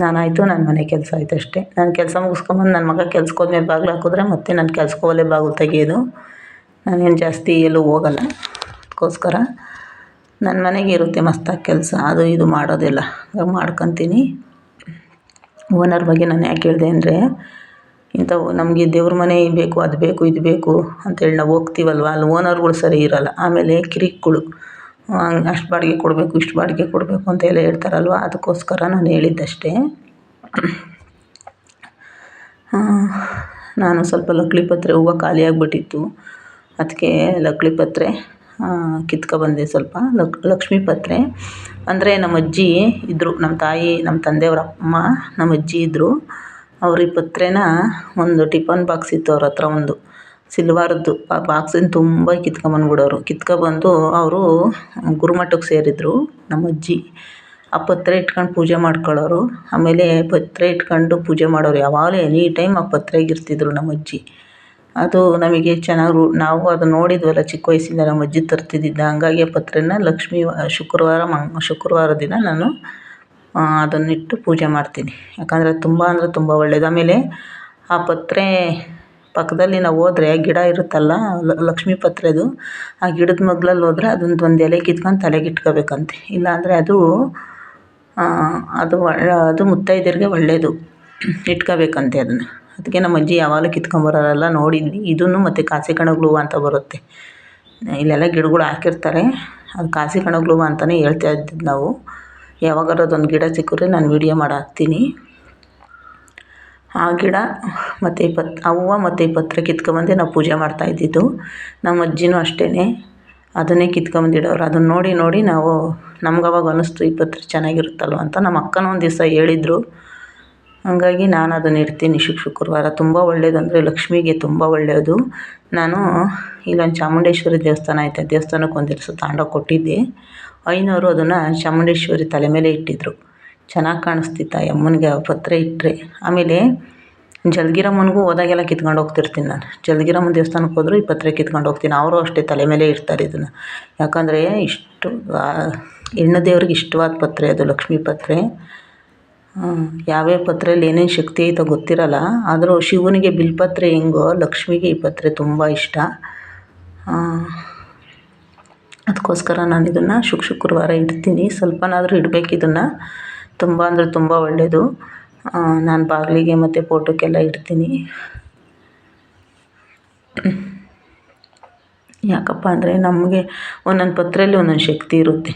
ನಾನಾಯಿತು ನನ್ನ ಮನೆ ಕೆಲಸ ಆಯ್ತು ಅಷ್ಟೇ. ನಾನು ಕೆಲಸ ಮುಗಿಸ್ಕೊಂಬಂದು ನನ್ನ ಮಗ ಕೆಲ್ಸಕ್ಕೆ ಹೋದ್ಮೇಲೆ ಬಾಗಿಲು ಹಾಕಿದ್ರೆ ಮತ್ತೆ ನಾನು ಕೆಲ್ಸಕ್ಕೆ ಹೋಗಲೇ ಬಾಗಿಲು ತೆಗೆಯೋದು. ನಾನೇನು ಜಾಸ್ತಿ ಎಲ್ಲೂ ಹೋಗಲ್ಲ. ಅದಕ್ಕೋಸ್ಕರ ನನ್ನ ಮನೆಗೆ ಇರುತ್ತೆ ಮಸ್ತಾಗಿ ಕೆಲಸ. ಅದು ಇದು ಮಾಡೋದಿಲ್ಲ. ಮಾಡ್ಕೊತೀನಿ. ಓನರ್ ಬಗ್ಗೆ ನಾನು ಯಾಕೆ ಹೇಳಿದೆ ಅಂದರೆ ಇಂಥವು ನಮಗೆ ದೇವ್ರ ಮನೆ ಬೇಕು, ಅದು ಬೇಕು, ಇದು ಬೇಕು ಅಂತೇಳಿ ನಾವು ಹೋಗ್ತೀವಲ್ವ? ಅಲ್ಲಿ ಓನರ್ಗಳು ಸರಿ ಇರೋಲ್ಲ. ಆಮೇಲೆ ಕಿರಿಕ್ಗಳು ಅಷ್ಟು ಬಾಡಿಗೆ ಕೊಡಬೇಕು, ಇಷ್ಟು ಬಾಡಿಗೆ ಕೊಡಬೇಕು ಅಂತೆಲ್ಲ ಹೇಳ್ತಾರಲ್ವ? ಅದಕ್ಕೋಸ್ಕರ ನಾನು ಹೇಳಿದ್ದಷ್ಟೇ. ನಾನು ಸ್ವಲ್ಪ ಲಕ್ಳಿ ಪತ್ರೆ ಹೂವು ಖಾಲಿ ಆಗಿಬಿಟ್ಟಿತ್ತು. ಅದಕ್ಕೆ ಲಕ್ಳಿ ಪತ್ರೆ ಕಿತ್ಕೊಬಂದೆ ಸ್ವಲ್ಪ. ಲಕ್, ಲಕ್ಷ್ಮೀ ಪತ್ರೆ. ಅಂದರೆ ನಮ್ಮ ಅಜ್ಜಿ ಇದ್ದರು ನಮ್ಮ ತಾಯಿ, ನಮ್ಮ ತಂದೆಯವ್ರ ಅಮ್ಮ, ನಮ್ಮ ಅಜ್ಜಿ ಇದ್ದರು ಅವ್ರು ಈ ಪತ್ರೆನ ಒಂದು ಟಿಫನ್ ಬಾಕ್ಸ್ ಇತ್ತು ಅವ್ರ ಹತ್ರ ಒಂದು. ಸಿಲ್ವಾರ್ದು ಆ ಬಾಕ್ಸಿನ ತುಂಬ ಕಿತ್ಕೊಂಬಂದ್ಬಿಡೋರು. ಕಿತ್ಕೊಬಂದು ಅವರು ಗುರುಮಠಕ್ಕೆ ಸೇರಿದರು, ನಮ್ಮ ಅಜ್ಜಿ. ಆ ಪತ್ರೆ ಇಟ್ಕೊಂಡು ಪೂಜೆ ಮಾಡ್ಕೊಳ್ಳೋರು ಆಮೇಲೆ ಪತ್ರೆ ಇಟ್ಕೊಂಡು ಪೂಜೆ ಮಾಡೋರು. ಯಾವಾಗಲೂ ಎನಿ ಟೈಮ್ ಆ ಪತ್ರೆಗೆ ಇರ್ತಿದ್ರು ನಮ್ಮ ಅಜ್ಜಿ. ಅದು ನಮಗೆ ಚೆನ್ನಾಗಿ ನಾವು ಅದನ್ನ ನೋಡಿದ್ವಲ್ಲ ಚಿಕ್ಕ ವಯಸ್ಸಿಂದ ನಮ್ಮ ಅಜ್ಜಿ ತರ್ತಿದ್ದಿದ್ದು. ಹಂಗಾಗಿ ಆ ಪತ್ರೆನ ಲಕ್ಷ್ಮೀ ಶುಕ್ರವಾರ ಮಂಗ್, ಶುಕ್ರವಾರ ದಿನ ನಾನು ಅದನ್ನಿಟ್ಟು ಪೂಜೆ ಮಾಡ್ತೀನಿ. ಯಾಕಂದರೆ ತುಂಬ ಅಂದರೆ ತುಂಬ ಒಳ್ಳೇದು. ಆಮೇಲೆ ಆ ಪತ್ರೆ ಪಕ್ಕದಲ್ಲಿ ನಾವು ಹೋದ್ರೆ ಗಿಡ ಇರುತ್ತಲ್ಲ ಲಕ್ಷ್ಮೀ ಪತ್ರೆದು ಆ ಗಿಡದ ಮಗ್ಲಲ್ಲಿ ಹೋದ್ರೆ ಅದೊಂದು ಒಂದು ಎಲೆ ಕಿತ್ಕೊಂಡು ತಲೆಗೆ ಇಟ್ಕೋಬೇಕಂತೆ. ಇಲ್ಲಾಂದರೆ ಅದು ಅದು ಒಳ್ಳೆ ಅದು ಮುತ್ತೈದೆಯರಿಗೆ ಒಳ್ಳೆಯದು ಇಟ್ಕೋಬೇಕಂತೆ ಅದನ್ನು. ಅದಕ್ಕೆ ನಮ್ಮ ಅಜ್ಜಿ ಯಾವಾಗಲೂ ಕಿತ್ಕೊಂಬರೋರೆಲ್ಲ ನೋಡಿದ್ವಿ. ಇದನ್ನು ಮತ್ತು ಕಾಸಿ ಕಣಗ್ಳು ಹೂವು ಅಂತ ಬರುತ್ತೆ. ಇಲ್ಲೆಲ್ಲ ಗಿಡಗಳು ಹಾಕಿರ್ತಾರೆ. ಅದು ಕಾಸಿ ಕಣಗ್ಳು ಹೂವು ಅಂತಲೇ ಹೇಳ್ತಾ ಇದ್ದಿದ್ದು ನಾವು. ಯಾವಾಗಾರು ಅದೊಂದು ಗಿಡ ಸಿಕ್ಕಿದ್ರೆ ನಾನು ವೀಡಿಯೋ ಮಾಡಿ ಹಾಕ್ತೀನಿ ಆ ಗಿಡ ಮತ್ತು ಈ ಪತ್ ಆ ಮತ್ತು ಈ ಪತ್ರೆ ಕಿತ್ಕೊಂಬಂದು ನಾವು ಪೂಜೆ ಮಾಡ್ತಾಯಿದ್ದಿದ್ದು ನಮ್ಮ ಅಜ್ಜಿನೂ ಅಷ್ಟೇ ಅದನ್ನೇ ಕಿತ್ಕೊಂಬಂದಿಡೋರು. ಅದನ್ನ ನೋಡಿ ನೋಡಿ ನಾವು ನಮ್ಗೆ ಅವಾಗ ಅನ್ನಿಸ್ತು ಈ ಪತ್ರೆ ಚೆನ್ನಾಗಿರುತ್ತಲ್ವ ಅಂತ. ನಮ್ಮ ಅಕ್ಕನೂ ಒಂದು ದಿವಸ ಹೇಳಿದ್ರು. ಹಾಗಾಗಿ ನಾನು ಅದನ್ನ ಇಡ್ತೀನಿ ಶುಕ್, ಶುಕ್ರವಾರ. ತುಂಬ ಒಳ್ಳೆಯದಂದರೆ ಲಕ್ಷ್ಮಿಗೆ ತುಂಬ ಒಳ್ಳೆಯದು ನಾನು ಇಲ್ಲೊಂದು ಚಾಮುಂಡೇಶ್ವರಿ ದೇವಸ್ಥಾನ ಐತೆ. ದೇವಸ್ಥಾನಕ್ಕೆ ಒಂದು ದಿವಸ ತಾಂಡ ಕೊಟ್ಟಿದ್ದೆ. ಐನೋರು ಅದನ್ನು ಚಾಮುಂಡೇಶ್ವರಿ ತಲೆ ಮೇಲೆ ಇಟ್ಟಿದ್ದರು ಚೆನ್ನಾಗಿ ಕಾಣಿಸ್ತಿತ್ತು ಆ ಅಮ್ಮನಿಗೆ ಆ ಪತ್ರೆ ಇಟ್ಟರೆ ಆಮೇಲೆ ಜಲಗಿರಮ್ಮನಿಗೂ ಹೋದಾಗೆಲ್ಲ ಕಿತ್ಕೊಂಡು ಹೋಗ್ತಿರ್ತೀನಿ ನಾನು. ಜಲಗಿರಮ್ಮನ ದೇವಸ್ಥಾನಕ್ಕೆ ಹೋದರೂ ಈ ಪತ್ರೆ ಕಿತ್ಕೊಂಡು ಹೋಗ್ತೀನಿ. ಅವರು ಅಷ್ಟೇ ತಲೆ ಮೇಲೆ ಇಡ್ತಾರೆ ಇದನ್ನು. ಯಾಕಂದರೆ ಇಷ್ಟು ಹೆಣ್ಣು ದೇವ್ರಿಗೆ ಇಷ್ಟವಾದ ಪತ್ರೆ ಅದು, ಲಕ್ಷ್ಮೀ ಪತ್ರೆ. ಯಾವ್ಯಾವ ಪತ್ರೆಯಲ್ಲಿ ಏನೇನು ಶಕ್ತಿ ಐತೋ ಗೊತ್ತಿರಲ್ಲ. ಆದರೂ ಶಿವನಿಗೆ ಬಿಲ್ಪತ್ರೆ ಹೆಂಗೋ, ಲಕ್ಷ್ಮಿಗೆ ಈ ಪತ್ರೆ ತುಂಬ ಇಷ್ಟ. ಅದಕ್ಕೋಸ್ಕರ ನಾನು ಇದನ್ನು ಶುಕ್ ಶುಕ್ರವಾರ ಇಡ್ತೀನಿ. ಸ್ವಲ್ಪನಾದರೂ ಇಡಬೇಕು ಇದನ್ನು. ತುಂಬ ಅಂದರೆ ತುಂಬ ಒಳ್ಳೆಯದು ನಾನು ಬಾಗಿಲಿಗೆ ಮತ್ತು ಫೋಟೋಕ್ಕೆಲ್ಲ ಇಡ್ತೀನಿ. ಯಾಕಪ್ಪ ಅಂದರೆ ನಮಗೆ ಒಂದೊಂದು ಪತ್ರೆಯಲ್ಲಿ ಒಂದೊಂದು ಶಕ್ತಿ ಇರುತ್ತೆ.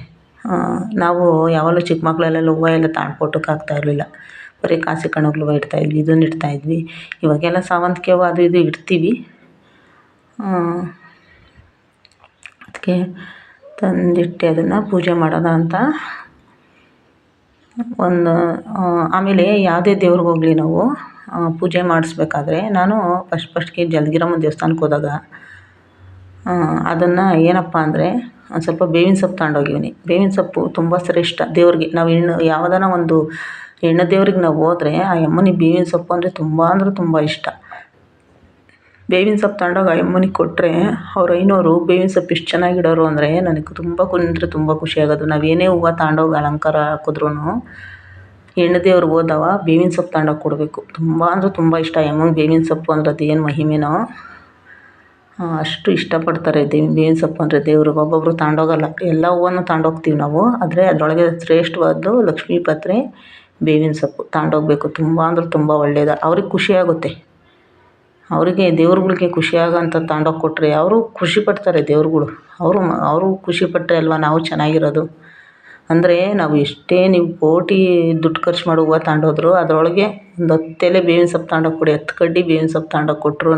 ನಾವು ಯಾವಾಗಲೂ ಚಿಕ್ಕ ಮಕ್ಕಳಲ್ಲೆಲ್ಲ ಹೂವು ಎಲ್ಲ ತಗೊಂಡು ಫೋಟೋಕ್ಕೆ ಇರಲಿಲ್ಲ. ಬರೀ ಕಾಸಿ ಕಣಗಳು ಇಡ್ತಾ ಇದ್ವಿ ಇದನ್ನು ಇಡ್ತಾಯಿದ್ವಿ ಇವಾಗೆಲ್ಲ ಸಾವಂತಿಗೆ ಹೂವು ಅದು ಇದು ಇಡ್ತೀವಿ. ಅದಕ್ಕೆ ತಂದಿಟ್ಟೆ ಅದನ್ನು ಪೂಜೆ ಮಾಡೋಣ ಅಂತ. ಒಂದು ಆಮೇಲೆ ಯಾವುದೇ ದೇವ್ರಿಗೆ ಹೋಗಲಿ ನಾವು ಪೂಜೆ ಮಾಡಿಸ್ಬೇಕಾದ್ರೆ ನಾನು ಫಸ್ಟ್ ಫಸ್ಟ್ಗೆ ಜಲಗಿರಮ್ಮನ ದೇವಸ್ಥಾನಕ್ಕೆ ಹೋದಾಗ ಅದನ್ನು ಏನಪ್ಪ ಅಂದರೆ ಒಂದು ಸ್ವಲ್ಪ ಬೇವಿನ ಸೊಪ್ಪು ತಗೊಂಡೋಗಿವಿನಿ. ಬೇವಿನ ಸೊಪ್ಪು ತುಂಬ ಶ್ರೇಷ್ಠ ದೇವ್ರಿಗೆ. ನಾವು ಹೆಣ್ಣು, ಯಾವುದಾನ ಒಂದು ಹೆಣ್ಣು ದೇವ್ರಿಗೆ ನಾವು ಹೋದ್ರೆ ಆ ಯಮ್ಮನಿಗೆ ಬೇವಿನ ಸೊಪ್ಪು ಅಂದರೆ ತುಂಬ ಅಂದರೆ ತುಂಬ ಇಷ್ಟ. ಬೇವಿನ ಸೊಪ್ಪು ತಗೊಂಡೋಗಿ ಆ ಯಮ್ಮನಿಗೆ ಕೊಟ್ಟರೆ ಅವ್ರು ಐನೋರು ಬೇವಿನ ಸೊಪ್ಪು ಎಷ್ಟು ಚೆನ್ನಾಗಿ ಇಡೋರು ಅಂದರೆ ನನಗೆ ತುಂಬ ಅಂದರೆ ತುಂಬ ಖುಷಿಯಾಗೋದು ನಾವು ಏನೇ ಹೂವು ತಗೊಂಡೋಗಿ ಅಲಂಕಾರ ಹಾಕಿದ್ರೂ ಹೆಣ್ಣು ದೇವ್ರಿಗೆ ಹೋದವ ಬೇವಿನ ಸೊಪ್ಪು ತಗೊಂಡೋಗಿ ಕೊಡಬೇಕು. ತುಂಬ ಅಂದರೆ ತುಂಬ ಇಷ್ಟ. ಆ ಯಮ್ಮಂಗೆ ಬೇವಿನ ಸೊಪ್ಪು ಅಂದ್ರೆ ಅದೇನು ಮಹಿಮೆನೋ. ಅಷ್ಟು ಇಷ್ಟಪಡ್ತಾರೆ ದೇವಿ, ಬೇವಿನ ಸೊಪ್ಪು ಅಂದರೆ ದೇವ್ರಿಗೆ. ಒಬ್ಬೊಬ್ಬರು ತಗೊಂಡೋಗಲ್ಲ. ಎಲ್ಲ ಹೂವನ್ನು ತಗೊಂಡೋಗ್ತೀವಿ ನಾವು. ಆದರೆ ಅದರೊಳಗೆ ಶ್ರೇಷ್ಠವಾದ್ದು ಲಕ್ಷ್ಮೀ ಪತ್ರೆ ಬೇವಿನ ಸೊಪ್ಪು. ತಗೊಂಡೋಗ್ಬೇಕು. ತುಂಬ ಅಂದ್ರೆ ತುಂಬ ಒಳ್ಳೆಯದು ಅವ್ರಿಗೆ ಖುಷಿ ಆಗುತ್ತೆ. ಅವರಿಗೆ ದೇವ್ರುಗಳಿಗೆ ಖುಷಿಯಾಗೋಂಥ ತಗೊಂಡೋಗಿ ಕೊಟ್ಟರೆ ಅವರು ಖುಷಿ ಪಡ್ತಾರೆ ದೇವ್ರುಗಳು. ಅವರು ಅವರು ಖುಷಿ ಪಟ್ಟರೆ ಅಲ್ವಾ ನಾವು ಚೆನ್ನಾಗಿರೋದು? ಅಂದರೆ ನಾವು ಎಷ್ಟೇ ನೀವು ಕೋಟಿ ದುಡ್ಡು ಖರ್ಚು ಮಾಡಿ ಹೂವು ತಗೊಂಡೋದ್ರು ಅದರೊಳಗೆ ಒಂದು ಹತ್ತು ಎಲೆ ಬೇವಿನ ಸೊಪ್ಪು ತಗೊಂಡೋಗಿ ಕೊಡಿ, ಹತ್ತು ಕಡ್ಡಿ ಬೇವಿನ ಸೊಪ್ಪು ತಗೊಂಡೋಗಿ ಕೊಟ್ರೂ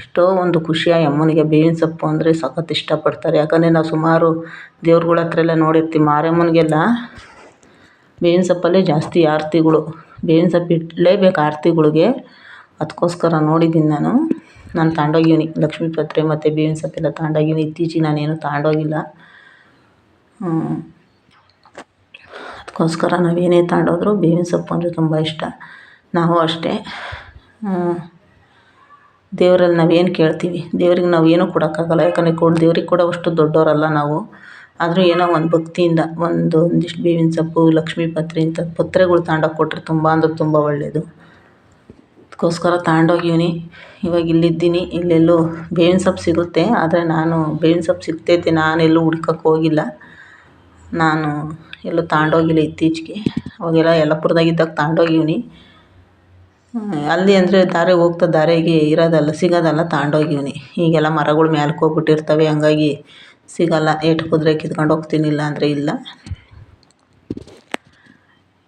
ಎಷ್ಟೋ ಒಂದು ಖುಷಿ ಆ ಅಮ್ಮನಿಗೆ. ಬೇವಿನ ಸೊಪ್ಪು ಅಂದರೆ ಸಖತ್ತು ಇಷ್ಟಪಡ್ತಾರೆ. ಯಾಕಂದರೆ ನಾವು ಸುಮಾರು ದೇವ್ರುಗಳ ಹತ್ರ ಎಲ್ಲ ನೋಡಿರ್ತೀವಿ. ಮಾರಮ್ಮನಿಗೆಲ್ಲ ಬೇವಿನ ಸೊಪ್ಪಲ್ಲೇ ಜಾಸ್ತಿ ಆರತಿಗಳು. ಬೇವಿನ ಸೊಪ್ಪು ಇಡಲೇಬೇಕು ಆರತಿಗಳಿಗೆ. ಅದಕ್ಕೋಸ್ಕರ ನೋಡಿದ್ದೀನಿ ನಾನು. ನಾನು ತಗೊಂಡೋಗಿವ್ನಿ ಲಕ್ಷ್ಮೀ ಪತ್ರೆ ಮತ್ತು ಬೇವಿನ ಸೊಪ್ಪೆಲ್ಲ ತಗೊಂಡೋಗಿವ್ನಿ ಇತ್ತೀಚಿಗೆ ನಾನೇನು ತಗೊಂಡೋಗಿಲ್ಲ ಅದಕ್ಕೋಸ್ಕರ ನಾವೇನೇ ತಗೊಂಡೋದ್ರು ಬೇವಿನ ಸೊಪ್ಪು ಅಂದರೆ ತುಂಬ ಇಷ್ಟ. ನಾವು ಅಷ್ಟೇ. ದೇವರಲ್ಲಿ ನಾವೇನು ಕೇಳ್ತೀವಿ? ದೇವ್ರಿಗೆ ನಾವು ಏನೂ ಕೊಡೋಕ್ಕಾಗಲ್ಲ. ಯಾಕಂದರೆ ಕೊಡು ದೇವ್ರಿಗೆ ಕೊಡೋವಷ್ಟು ದೊಡ್ಡವರಲ್ಲ ನಾವು. ಆದರೂ ಏನೋ ಒಂದು ಭಕ್ತಿಯಿಂದ ಒಂದು ಒಂದಿಷ್ಟು ಬೇವಿನ ಸೊಪ್ಪು, ಲಕ್ಷ್ಮೀ ಪತ್ರೆ ಇಂಥ ಪತ್ರೆಗಳು ತಗೊಂಡೋಗಿ ಕೊಟ್ಟರೆ ತುಂಬ ಅಂದರೆ ತುಂಬ ಒಳ್ಳೆಯದು ಅದಕ್ಕೋಸ್ಕರ ತಗೊಂಡೋಗಿವ್ನಿ. ಇವಾಗ ಇಲ್ಲಿದ್ದೀನಿ. ಇಲ್ಲೆಲ್ಲೂ ಬೇವಿನ ಸೊಪ್ಪು ಸಿಗುತ್ತೆ. ಆದರೆ ನಾನು ಬೇವಿನ ಸೊಪ್ಪು ಸಿಗ್ತೈತೆ ನಾನೆಲ್ಲೂ ಹುಡ್ಕಕ್ಕೆ ಹೋಗಿಲ್ಲ. ನಾನು ಎಲ್ಲೂ ತಗೊಂಡೋಗಿಲ್ಲ ಇತ್ತೀಚೆಗೆ. ಅವಾಗೆಲ್ಲ ಯಲ್ಲಾಪುರದಾಗಿದ್ದಾಗ ತಗೊಂಡೋಗಿವ್ನಿ. ಅಲ್ಲಿ ಅಂದರೆ ದಾರೆ ಹೋಗ್ತಾ ದಾರಿಗೆ ಇರೋದಲ್ಲ ಸಿಗೋದಲ್ಲ ತಗೊಂಡೋಗಿವ್ನಿ. ಈಗೆಲ್ಲ ಮರಗಳು ಮ್ಯಾಲಕ್ಕೆ ಹೋಗ್ಬಿಟ್ಟಿರ್ತವೆ. ಹಂಗಾಗಿ ಸಿಗೋಲ್ಲ. ಏಟು ಕುದುರೆ ಕಿತ್ಕೊಂಡು ಹೋಗ್ತೀನಿ. ಇಲ್ಲ ಅಂದರೆ ಇಲ್ಲ.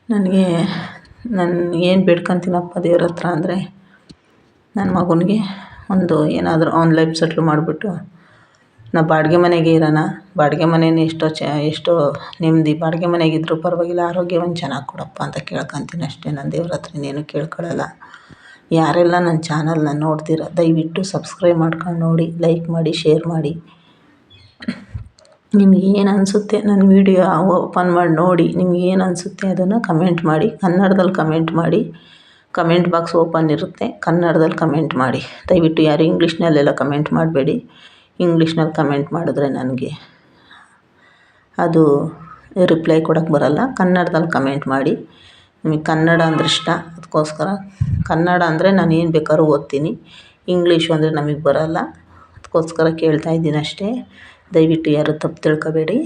ನನಗೆ ನಾನು ಏನು ಬೇಡ್ಕೊಂತೀನಪ್ಪ ದೇವ್ರ ಹತ್ರ ಅಂದರೆ ನನ್ನ ಮಗನಿಗೆ ಒಂದು ಏನಾದರೂ ಅವ್ನ ಲೈಫ್ ಸೆಟ್ಲ್ ಮಾಡಿಬಿಟ್ಟು, ನಾ ಬಾಡಿಗೆ ಮನೆಗೆ ಇರೋಣ. ಬಾಡಿಗೆ ಮನೇನೇ ಎಷ್ಟೋ ಚ, ಎಷ್ಟೋ ನೆಮ್ಮದಿ. ಬಾಡಿಗೆ ಮನೆಗಿದ್ರೂ ಪರವಾಗಿಲ್ಲ, ಆರೋಗ್ಯ ಒಂದು ಚೆನ್ನಾಗಿ ಕೊಡಪ್ಪ ಅಂತ ಕೇಳ್ಕೊತೀನಿ ಅಷ್ಟೇ. ನಾನು ದೇವ್ರ ಹತ್ರ ಇನ್ನೇನು ಕೇಳ್ಕೊಳ್ಳಲ್ಲ ಯಾರೆಲ್ಲ ನನ್ನ ಚಾನಲ್ನ ನೋಡ್ತೀರ, ದಯವಿಟ್ಟು ಸಬ್ಸ್ಕ್ರೈಬ್ ಮಾಡ್ಕೊಂಡು ನೋಡಿ ಲೈಕ್ ಮಾಡಿ ಶೇರ್ ಮಾಡಿ. ನಿಮ್ಗೆ ಏನು ಅನಿಸುತ್ತೆ ನನ್ನ ವೀಡಿಯೋ ಓಪನ್ ಮಾಡಿ ನೋಡಿ, ನಿಮ್ಗೆ ಏನು ಅನಿಸುತ್ತೆ ಅದನ್ನು ಕಮೆಂಟ್ ಮಾಡಿ ಕನ್ನಡದಲ್ಲಿ ಕಮೆಂಟ್ ಮಾಡಿ ಕಮೆಂಟ್ ಬಾಕ್ಸ್ ಓಪನ್ ಇರುತ್ತೆ ಕನ್ನಡದಲ್ಲಿ ಕಮೆಂಟ್ ಮಾಡಿ. ದಯವಿಟ್ಟು ಯಾರು ಇಂಗ್ಲೀಷ್ನಲ್ಲೆಲ್ಲ ಕಮೆಂಟ್ ಮಾಡಬೇಡಿ ಇಂಗ್ಲೀಷ್ನಲ್ಲಿ ಕಮೆಂಟ್ ಮಾಡಿದ್ರೆ ನನಗೆ ಅದು ರಿಪ್ಲೈ ಕೊಡೋಕ್ಕೆ ಬರೋಲ್ಲ. ಕನ್ನಡದಲ್ಲಿ ಕಮೆಂಟ್ ಮಾಡಿ. ನಿಮಗೆ ಕನ್ನಡ ಅಂದ್ರೆ ಇಷ್ಟ ಅದಕ್ಕೋಸ್ಕರ ಕನ್ನಡ ಅಂದರೆ ನಾನು ಏನು ಬೇಕಾದ್ರೂ ಓದ್ತೀನಿ. ಇಂಗ್ಲೀಷು ಅಂದರೆ ನಮಗೆ ಬರೋಲ್ಲ ಅದಕ್ಕೋಸ್ಕರ ಕೇಳ್ತಾ ಇದ್ದೀನಿ ಅಷ್ಟೇ. ದಯವಿಟ್ಟು ಯಾರು ತಪ್ಪು ತಿಳ್ಕೊಬೇಡಿ.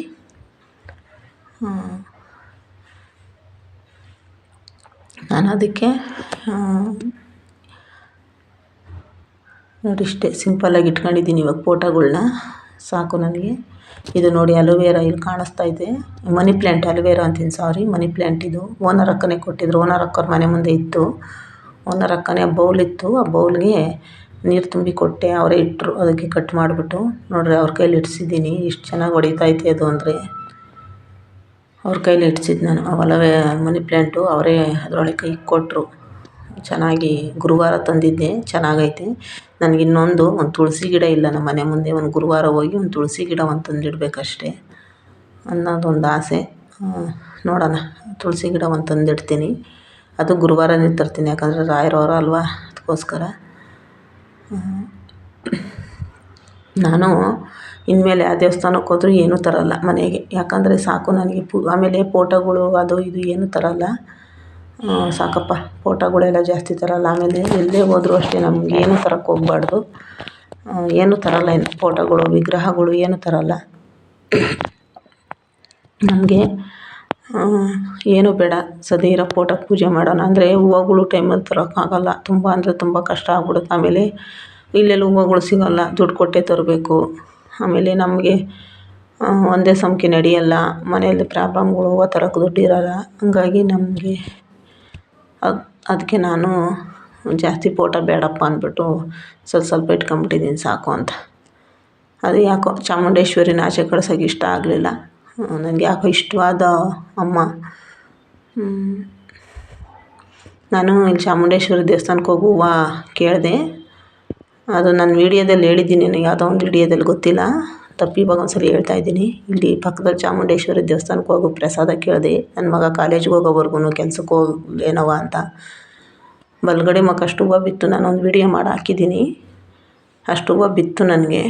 ನಾನು ಅದಕ್ಕೆ ನೋಡಿ ಇಷ್ಟೇ ಸಿಂಪಲ್ಲಾಗಿ ಇಟ್ಕೊಂಡಿದ್ದೀನಿ ಇವಾಗ ಫೋಟೋಗಳ್ನ. ಸಾಕು ನನಗೆ. ಇದು ನೋಡಿ ಅಲೋವೇರಾ ಇಲ್ಲಿ ಕಾಣಿಸ್ತಾ ಇದೆ. ಮನಿ ಪ್ಲ್ಯಾಂಟ್ ಅಲೋವೇರಾ ಅಂತೀನಿ, ಸಾರಿ, ಮನಿ ಪ್ಲ್ಯಾಂಟ್ ಇದು. ಓನರ್ ಅಕ್ಕನೇ ಕೊಟ್ಟಿದ್ರು. ಓನರ್ ಅಕ್ಕವ್ರ ಮನೆ ಮುಂದೆ ಇತ್ತು. ಓನರ್ ಅಕ್ಕನೇ ಬೌಲ್ ಇತ್ತು. ಆ ಬೌಲ್ಗೆ ನೀರು ತುಂಬಿ ಕೊಟ್ಟೆ, ಅವರೇ ಇಟ್ಟರು ಅದಕ್ಕೆ ಕಟ್ ಮಾಡಿಬಿಟ್ಟು. ನೋಡಿರಿ, ಅವ್ರ ಕೈಲಿ ಇಡ್ಸಿದ್ದೀನಿ. ಇಷ್ಟು ಚೆನ್ನಾಗಿ ಹೊಡಿತೈತೆ ಅದು ಅಂದರೆ. ಅವ್ರ ಕೈಲಿ ಇಡ್ಸಿದ್ದು ನಾನು. ಅವಲವೇ ಮನಿ ಪ್ಲ್ಯಾಂಟು ಅವರೇ ಅದರೊಳಗೆ ಕೈ ಕೊಟ್ಟರು ಚೆನ್ನಾಗಿ ಗುರುವಾರ ತಂದಿದ್ದೆ, ಚೆನ್ನಾಗೈತೆ. ನನಗೆ ಇನ್ನೊಂದು, ಒಂದು ತುಳಸಿ ಗಿಡ ಇಲ್ಲ, ನಮ್ಮ ಮನೆ ಮುಂದೆ ಒಂದು ಗುರುವಾರ ಹೋಗಿ ಒಂದು ತುಳಸಿ ಗಿಡ ಒಂದು ತಂದಿಡಬೇಕಷ್ಟೇ. ಅನ್ನೋದೊಂದು ಆಸೆ. ನೋಡೋಣ. ತುಳಸಿ ಗಿಡ ಒಂದು ತಂದಿಡ್ತೀನಿ. ಅದು ಗುರುವಾರನೇ ತರ್ತೀನಿ. ಯಾಕಂದರೆ ರಾಯರವರು ಅಲ್ವಾ? ಅದಕ್ಕೋಸ್ಕರ. ನಾನು ಇನ್ಮೇಲೆ ಆ ದೇವಸ್ಥಾನಕ್ಕೆ ಹೋದ್ರೂ ಏನೂ ತರೋಲ್ಲ ಮನೆಗೆ. ಯಾಕಂದರೆ ಸಾಕು ನನಗೆ ಪು, ಆಮೇಲೆ ಫೋಟೋಗಳು ಅದು ಇದು ಏನೂ ತರೋಲ್ಲ. ಸಾಕಪ್ಪ, ಫೋಟೋಗಳೆಲ್ಲ ಜಾಸ್ತಿ ತರಲ್ಲ. ಆಮೇಲೆ ಎಲ್ಲೇ ಹೋದರೂ ಅಷ್ಟೇ ನಮ್ಗೆ ಏನೂ ತರಕ್ಕೆ ಹೋಗ್ಬಾರ್ದು. ಏನೂ ತರೋಲ್ಲ ಏನು ಫೋಟೋಗಳು, ವಿಗ್ರಹಗಳು ಏನೂ ತರೋಲ್ಲ. ನಮಗೆ ಏನೂ ಬೇಡ. ಸದ್ಯ ಇರೋ ಪೂಜೆ ಮಾಡೋಣ. ಅಂದರೆ ಹೂವುಗಳು ಟೈಮಲ್ಲಿ ತರೋಕ್ಕಾಗಲ್ಲ ತುಂಬ ಅಂದರೆ ತುಂಬ ಕಷ್ಟ ಆಗ್ಬಿಡುತ್ತೆ ಆಮೇಲೆ. ಇಲ್ಲೆಲ್ಲ ಹೂವಗಳು ಸಿಗೋಲ್ಲ. ದುಡ್ಡು ಕೊಟ್ಟೇ ತರಬೇಕು. ಆಮೇಲೆ ನಮಗೆ ಒಂದೇ ಸಮಕ್ಕೆ ನಡೆಯಲ್ಲ. ಮನೆಯಲ್ಲಿ ಪ್ರಾಬ್ಲಮ್ಗಳು ಹೂವು ತರಕ್ಕೆ ದುಡ್ಡು ಹಂಗಾಗಿ ನಮಗೆ ಅದು ಅದಕ್ಕೆ ನಾನು ಜಾಸ್ತಿ ಫೋಟೋ ಬೇಡಪ್ಪ ಅಂದ್ಬಿಟ್ಟು ಸ್ವಲ್ಪ ಸ್ವಲ್ಪ ಇಟ್ಕೊಂಬಿಟ್ಟಿದ್ದೀನಿ ಸಾಕು ಅಂತ. ಅದು ಯಾಕೋ ಚಾಮುಂಡೇಶ್ವರಿನ ಆಚೆ ಕಳ್ಸೋಕ್ಕೆ ಇಷ್ಟ ಆಗಲಿಲ್ಲ. ನನಗೆ ಯಾಕೋ ಇಷ್ಟವಾದ ಅಮ್ಮ. ನಾನು ಇಲ್ಲಿ ಚಾಮುಂಡೇಶ್ವರಿ ದೇವಸ್ಥಾನಕ್ಕೆ ಹೋಗಿ ಹೂವು ಕೇಳಿದೆ. ಅದು ನಾನು ವೀಡಿಯೋದಲ್ಲಿ ಹೇಳಿದ್ದೀನಿ. ನನಗೆ ಯಾವುದೋ ಒಂದು ವೀಡಿಯೋದಲ್ಲಿ ಗೊತ್ತಿಲ್ಲ. ತಪ್ಪಿ ಇವಾಗ ಒಂದು ಹೇಳ್ತಾ ಇದ್ದೀನಿ. ಇಲ್ಲಿ ಪಕ್ಕದಲ್ಲಿ ಚಾಮುಂಡೇಶ್ವರಿ ದೇವಸ್ಥಾನಕ್ಕೆ ಹೋಗೋ ಪ್ರಸಾದ ಕೇಳಿದೆ. ನನ್ನ ಮಗ ಕಾಲೇಜ್ಗೆ ಹೋಗೋವರೆಗೂ ಕೆಲ್ಸಕ್ಕೆ ಹೋಗ್ಲೇನವ ಅಂತ. ಬಲಗಡೆ ಮಕ್ಕಷ್ಟು ಹೂವು ಬಿತ್ತು. ನಾನೊಂದು ವೀಡಿಯೋ ಮಾಡಿ ಹಾಕಿದ್ದೀನಿ. ಅಷ್ಟು ಹೂವು ಬಿತ್ತು ನನಗೆ.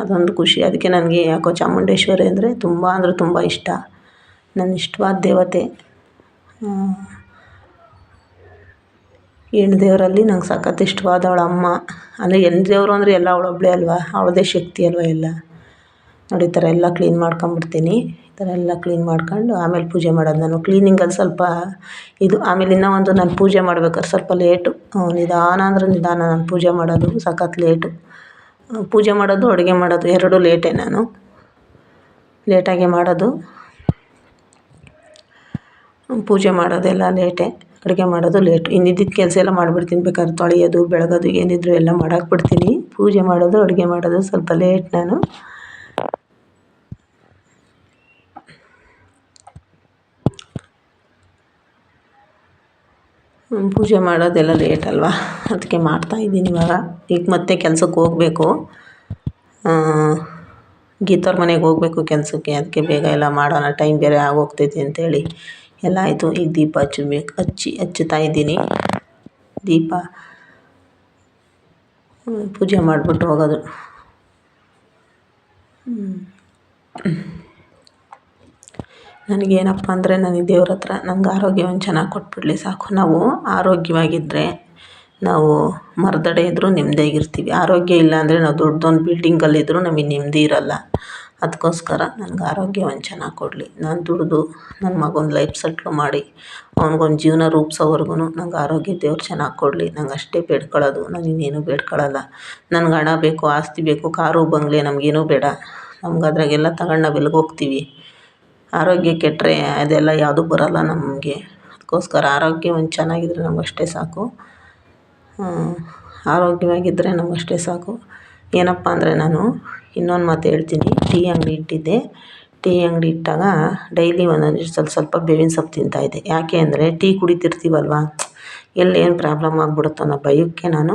ಅದೊಂದು ಖುಷಿ. ಅದಕ್ಕೆ ನನಗೆ ಯಾಕೋ ಚಾಮುಂಡೇಶ್ವರಿ ಅಂದರೆ ತುಂಬ ಅಂದರೆ ತುಂಬ ಇಷ್ಟ. ನನ್ನ ಇಷ್ಟವಾದ ದೇವತೆ. ಹೆಣ್ಣು ದೇವರಲ್ಲಿ ನಂಗೆ ಸಖತ್ ಇಷ್ಟವಾದವಳು ಅಮ್ಮ. ಅಂದರೆ ಹೆಣ್ಣು ದೇವರು ಅಂದರೆ ಎಲ್ಲ ಅವಳೊಬ್ಳೆ ಅಲ್ವಾ? ಅವಳದೇ ಶಕ್ತಿ ಅಲ್ವಾ ಎಲ್ಲ? ನೋಡಿ, ಈ ಥರ ಎಲ್ಲ ಕ್ಲೀನ್ ಮಾಡ್ಕೊಂಬಿಡ್ತೀನಿ. ಈ ಥರ ಎಲ್ಲ ಕ್ಲೀನ್ ಮಾಡ್ಕೊಂಡು ಆಮೇಲೆ ಪೂಜೆ ಮಾಡೋದು ನಾನು. ಕ್ಲೀನಿಂಗಲ್ಲಿ ಸ್ವಲ್ಪ ಇದು ಆಮೇಲೆ ಇನ್ನೂ ಒಂದು ನಾನು ಪೂಜೆ ಮಾಡ್ಬೇಕಾದ್ರೆ ಸ್ವಲ್ಪ ಲೇಟು. ನಿಧಾನ ಅಂದ್ರೆ ನಿಧಾನ ನಾನು ಪೂಜೆ ಮಾಡೋದು. ಸಖತ್ ಲೇಟು. ಪೂಜೆ ಮಾಡೋದು, ಅಡುಗೆ ಮಾಡೋದು ಎರಡೂ ಲೇಟೇ ನಾನು. ಲೇಟಾಗೆ ಮಾಡೋದು. ಪೂಜೆ ಮಾಡೋದೆಲ್ಲ ಲೇಟೇ, ಅಡುಗೆ ಮಾಡೋದು ಲೇಟು. ಇನ್ನಿದ್ದಿದ್ದ ಕೆಲಸ ಎಲ್ಲ ಮಾಡಿಬಿಡ್ತೀನಿ, ಬೇಕಾದ್ರೆ ತೊಳೆಯೋದು, ಬೆಳಗೋದು ಏನಿದ್ದರೂ ಎಲ್ಲ ಮಾಡಾಕ್ಬಿಡ್ತೀನಿ. ಪೂಜೆ ಮಾಡೋದು, ಅಡುಗೆ ಮಾಡೋದು ಸ್ವಲ್ಪ ಲೇಟ್ ನಾನು. ಪೂಜೆ ಮಾಡೋದೆಲ್ಲ ಲೇಟ್ ಅಲ್ವಾ? ಅದಕ್ಕೆ ಮಾಡ್ತಾಯಿದ್ದೀನಿ ಇವಾಗ. ಈಗ ಮತ್ತೆ ಕೆಲ್ಸಕ್ಕೆ ಹೋಗಬೇಕು. ಗೀತವ್ರ ಮನೆಗೆ ಹೋಗಬೇಕು ಕೆಲಸಕ್ಕೆ. ಅದಕ್ಕೆ ಬೇಗ ಎಲ್ಲ ಮಾಡೋಣ. ಟೈಮ್ ಬೇರೆ ಆಗೋಗ್ತೈತಿ ಅಂತೇಳಿ. ಎಲ್ಲ ಆಯಿತು. ಈಗ ದೀಪ ಹಚ್ಚಬೇಕು ಹಚ್ಚಿ ಹಚ್ಚುತ್ತಾ ಇದ್ದೀನಿ. ದೀಪ. ಪೂಜೆ ಮಾಡಿಬಿಟ್ಟು ಹೋಗೋದು. ನನಗೇನಪ್ಪ ಅಂದರೆ ನನಗೆ ದೇವ್ರ ಹತ್ರ ನಂಗೆ ಆರೋಗ್ಯವನ್ನು ಚೆನ್ನಾಗಿ ಕೊಟ್ಬಿಡಲಿ ಸಾಕು. ನಾವು ಆರೋಗ್ಯವಾಗಿದ್ದರೆ ನಾವು ಮರದಡೆ ಇದ್ದರೂ ನೆಮ್ಮದಿಯಾಗಿರ್ತೀವಿ ಆರೋಗ್ಯ ಇಲ್ಲ ಅಂದರೆ ನಾವು ದೊಡ್ಡದೊಂದು ಬಿಲ್ಡಿಂಗಲ್ಲಿದ್ದರೂ ನಮಗೆ ನೆಮ್ಮದಿ ಇರೋಲ್ಲ. ಅದಕ್ಕೋಸ್ಕರ ನನಗೆ ಆರೋಗ್ಯವನ್ನು ಚೆನ್ನಾಗಿ ಕೊಡಲಿ. ನಾನು ದುಡಿದು ನನ್ನ ಮಗನ ಲೈಫ್ ಸೆಟ್ಲು ಮಾಡಿ ಅವ್ನಿಗೊಂದು ಜೀವನ ರೂಪಿಸೋವರ್ಗು ನಂಗೆ ಆರೋಗ್ಯ ದೇವ್ರು ಚೆನ್ನಾಗಿ ಕೊಡಲಿ. ನಂಗೆ ಅಷ್ಟೇ ಬೇಡ್ಕೊಳ್ಳೋದು. ನಾನು ಇನ್ನೇನು ಬೇಡ್ಕೊಳ್ಳಲ್ಲ. ನನ್ಗೆ ಹಣ ಬೇಕು, ಆಸ್ತಿ ಬೇಕು, ಕಾರು, ಬಂಗಲೆ ನಮಗೇನು ಬೇಡ. ನಮ್ಗೆ ಅದ್ರಾಗೆಲ್ಲ ತಗೊಂಡು ನಾವು ಹೋಗ್ತೀವಿ ಆರೋಗ್ಯ ಕೆಟ್ಟರೆ ಅದೆಲ್ಲ ಯಾವುದೂ ಬರೋಲ್ಲ ನಮಗೆ. ಅದಕ್ಕೋಸ್ಕರ ಆರೋಗ್ಯ ಒಂದು ಚೆನ್ನಾಗಿದ್ರೆ ನಮಗಷ್ಟೇ ಸಾಕು. ಆರೋಗ್ಯವಾಗಿದ್ದರೆ ನಮಗಷ್ಟೇ ಸಾಕು. ಏನಪ್ಪ ಅಂದರೆ ನಾನು ಇನ್ನೊಂದು ಮಾತು ಹೇಳ್ತೀನಿ. ಟೀ ಅಂಗಡಿ ಇಟ್ಟಿದ್ದೆ. ಟೀ ಅಂಗಡಿ ಇಟ್ಟಾಗ ಡೈಲಿ ಒಂದೊಂದು ಸ್ವಲ್ಪ ಸ್ವಲ್ಪ ಬೇವಿನ ಸೊಪ್ಪು ತಿಂತಾಯಿದ್ದೆ ಯಾಕೆ ಅಂದರೆ ಟೀ ಕುಡಿತಿರ್ತೀವಲ್ವ? ಎಲ್ಲಿ ಏನು ಪ್ರಾಬ್ಲಮ್ ಆಗ್ಬಿಡುತ್ತೋ ಅನ್ನೋ ಭಯಕ್ಕೆ ನಾನು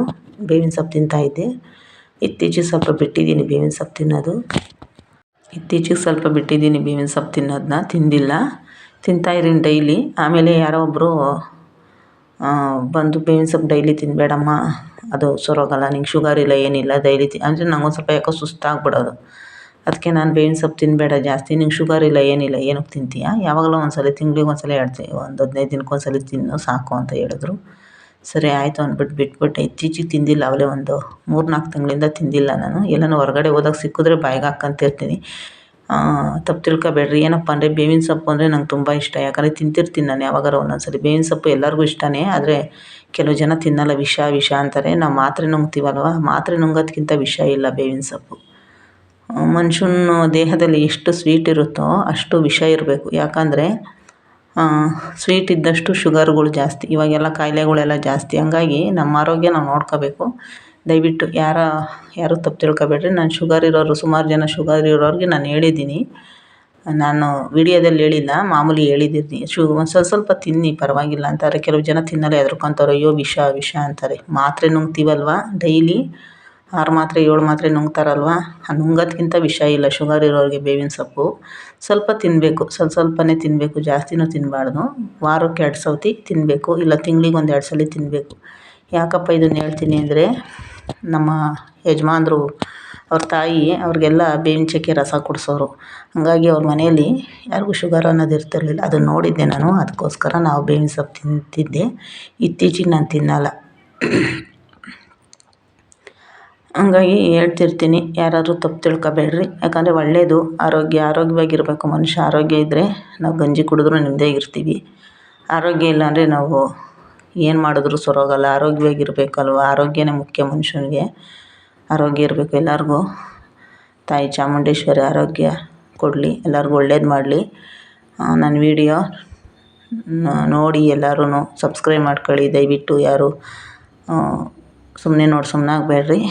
ಬೇವಿನ ಸೊಪ್ಪು ತಿಂತಾಯಿದ್ದೆ ಇತ್ತೀಚೆಗೆ ಸ್ವಲ್ಪ ಬಿಟ್ಟಿದ್ದೀನಿ ಬೇವಿನ ಸೊಪ್ಪು ತಿನ್ನೋದು. ಇತ್ತೀಚೆಗೆ ಸ್ವಲ್ಪ ಬಿಟ್ಟಿದ್ದೀನಿ ಬೇವಿನ ಸೊಪ್ಪು ತಿನ್ನೋದನ್ನ. ತಿಂದಿಲ್ಲ. ತಿಂತಾ ಇದ್ದೀನಿ ಡೈಲಿ. ಆಮೇಲೆ ಯಾರೋ ಒಬ್ಬರು ಬಂದು ಬೇವಿನ ಸೊಪ್ಪು ಡೈಲಿ ತಿನ್ನಬೇಡಮ್ಮ ಅದು ಸರೋಗಲ್ಲ, ನಿಂಗೆ ಶುಗರ್ ಇಲ್ಲ, ಏನಿಲ್ಲ, ಡೈಲಿ ತಿ, ಅಂದರೆ ನಂಗೊಂದು ಸ್ವಲ್ಪ ಯಾಕೋ ಸುಸ್ತಾಗ್ಬಿಡೋದು. ಅದಕ್ಕೆ ನಾನು ಬೇವಿನ ಸೊಪ್ಪು ತಿನ್ನಬೇಡ ಜಾಸ್ತಿ. ನಿಂಗೆ ಶುಗರ್ ಇಲ್ಲ, ಏನಿಲ್ಲ, ಏನಕ್ಕೆ ತಿಂತೀಯಾ? ಯಾವಾಗಲೋ ಒಂದು ಸಲ ತಿಂಗ್ಳಿಗೆ ಒಂದು ಸಲ ಎರಡು ಒಂದು ಹದಿನೈದು ದಿನಕ್ಕೆ ಒಂದು ಸಲ ತಿನ್ನು, ಸಾಕು ಅಂತ ಹೇಳಿದ್ರು. ಸರಿ ಆಯಿತು ಅಂದ್ಬಿಟ್ಟು ಬಿಟ್ಬಿಟ್ಟೆ. ಇತ್ತೀಚಿಗೆ ತಿಂದಿಲ್ಲ ಅವಲೇ ಒಂದು ಮೂರು ನಾಲ್ಕು ತಿಂಗಳಿಂದ ತಿಂದಿಲ್ಲ ನಾನು. ಎಲ್ಲಾನು ಹೊರಗಡೆ ಹೋದಾಗ ಸಿಕ್ಕಿದ್ರೆ ಬಾಯಿಗೆ ಹಾಕ್ಕಂತಿರ್ತೀನಿ. ತಪ್ಪು ತಿಳ್ಕೊಬೇಡ್ರಿ. ಏನಪ್ಪ ಅಂದರೆ ಬೇವಿನ ಸೊಪ್ಪು ಅಂದರೆ ನಂಗೆ ತುಂಬ ಇಷ್ಟ. ಯಾಕಂದರೆ ತಿಂತಿರ್ತೀನಿ ನಾನು ಯಾವಾಗಾರ ಒಂದೊಂದು ಸರಿ ಬೇವಿನ ಸೊಪ್ಪು ಎಲ್ಲರಿಗೂ ಇಷ್ಟನೇ, ಆದರೆ ಕೆಲವು ಜನ ತಿನ್ನಲ್ಲ, ವಿಷ ವಿಷ ಅಂತಾರೆ. ನಾವು ಮಾತ್ರೆ ನುಂಗ್ತೀವಲ್ವ? ಮಾತ್ರೆ ನುಂಗೋದ್ಕಿಂತ ವಿಷ ಇಲ್ಲ ಬೇವಿನ ಸೊಪ್ಪು. ಮನುಷ್ಯನ ದೇಹದಲ್ಲಿ ಎಷ್ಟು ಸ್ವೀಟ್ ಇರುತ್ತೋ ಅಷ್ಟು ವಿಷ ಇರಬೇಕು. ಯಾಕಂದರೆ ಸ್ವೀಟ್ ಇದ್ದಷ್ಟು ಶುಗರ್ಗಳು ಜಾಸ್ತಿ, ಇವಾಗೆಲ್ಲ ಕಾಯಿಲೆಗಳೆಲ್ಲ ಜಾಸ್ತಿ. ಹಂಗಾಗಿ ನಮ್ಮ ಆರೋಗ್ಯ ನಾವು ನೋಡ್ಕೋಬೇಕು. ದಯವಿಟ್ಟು ಯಾರ, ಯಾರು ತಪ್ಪು ತಿಳ್ಕೊಬೇಡ್ರಿ. ನಾನು ಶುಗರ್ ಇರೋರು, ಸುಮಾರು ಜನ ಶುಗರ್ ಇರೋರಿಗೆ ನಾನು ಹೇಳಿದ್ದೀನಿ. ನಾನು ವೀಡಿಯೋದಲ್ಲಿ ಹೇಳಿಲ್ಲ, ಮಾಮೂಲಿ ಹೇಳಿದ್ದೀನಿ. ಶು, ಒಂದು ಸ್ವಲ್ಪ ಸ್ವಲ್ಪ ತಿನ್ನಿ, ಪರವಾಗಿಲ್ಲ ಅಂತಾರೆ. ಕೆಲವು ಜನ ತಿನ್ನಲ್ಲ ಹೆದ್ರ್ಕೊಂತಾರೆ. ಅಯ್ಯೋ, ವಿಷ ವಿಷ ಅಂತಾರೆ. ಮಾತ್ರೆ ನುಂಗ್ತೀವಲ್ವ? ಡೈಲಿ ಆರು ಮಾತ್ರೆ, ಏಳು ಮಾತ್ರೆ ನುಂಗ್ತಾರಲ್ವಾ? ಆ ನುಂಗೋದ್ಕಿಂತ ವಿಷ ಇಲ್ಲ. ಶುಗರ್ ಇರೋರಿಗೆ ಬೇವಿನ ಸೊಪ್ಪು. ಸ್ವಲ್ಪ ತಿನ್ನಬೇಕು ಸ್ವಲ್ಪ ಸ್ವಲ್ಪನೇ ತಿನ್ನಬೇಕು ಜಾಸ್ತಿನೂ ತಿನ್ನಬಾರ್ದು ವಾರಕ್ಕೆ ಎರಡು ಸೌತಿ ತಿನ್ನಬೇಕು ಇಲ್ಲ, ತಿಂಗ್ಳಿಗೆ ಒಂದು ಎರಡು ಸಲ ತಿನ್ನಬೇಕು ಯಾಕಪ್ಪ ಇದನ್ನು ಹೇಳ್ತೀನಿ ಅಂದರೆ, ನಮ್ಮ ಯಜಮಾನ್ರು, ಅವ್ರ ತಾಯಿ ಅವ್ರಿಗೆಲ್ಲ ಬೇವಿನ ಚಕ್ಕೆ ರಸ ಕುಡಿಸೋರು. ಹಾಗಾಗಿ ಅವ್ರ ಮನೆಯಲ್ಲಿ ಯಾರಿಗೂ ಶುಗರ್ ಅನ್ನೋದು ಇರ್ತಿರಲಿಲ್ಲ. ಅದನ್ನು ನೋಡಿದ್ದೆ ನಾನು. ಅದಕ್ಕೋಸ್ಕರ ನಾವು ಬೇವಿನ ಸೊಪ್ಪು ತಿಂತಿದ್ದೆ. ಇತ್ತೀಚಿಗೆ ನಾನು ತಿನ್ನಲ್ಲ. ಹಂಗಾಗಿ ಹೇಳ್ತಿರ್ತೀನಿ, ಯಾರಾದರೂ ತಪ್ಪು ತಿಳ್ಕೊಬೇಡ್ರಿ. ಯಾಕಂದರೆ ಒಳ್ಳೆಯದು ಆರೋಗ್ಯ, ಆರೋಗ್ಯವಾಗಿರಬೇಕು ಮನುಷ್ಯ, ಆರೋಗ್ಯ ಇದ್ದರೆ ನಾವು ಗಂಜಿ ಕುಡಿದ್ರೂ ನೆಮ್ಮದಿಯಾಗಿರ್ತೀವಿ ಆರೋಗ್ಯ ಇಲ್ಲ ಅಂದರೆ ನಾವು ಏನು ಮಾಡಿದ್ರು ಸರೋಗಲ್ಲ. ಆರೋಗ್ಯವಾಗಿರ್ಬೇಕಲ್ವ? ಆರೋಗ್ಯನೇ ಮುಖ್ಯ ಮನುಷ್ಯನಿಗೆ. ಆರೋಗ್ಯ ಇರಬೇಕು ಎಲ್ಲರಿಗೂ. ತಾಯಿ ಚಾಮುಂಡೇಶ್ವರಿ ಆರೋಗ್ಯ ಕೊಡಲಿ, ಎಲ್ಲರಿಗೂ ಒಳ್ಳೇದು ಮಾಡಲಿ. ನನ್ನ ವೀಡಿಯೋ ನೋಡಿ ಎಲ್ಲರೂ ಸಬ್ಸ್ಕ್ರೈಬ್ ಮಾಡ್ಕೊಳ್ಳಿ ದಯವಿಟ್ಟು ಯಾರು ಸುಮ್ಮನೆ ನೋಡಿ ಸುಮ್ಮನಾಗಬೇಡ್ರಿ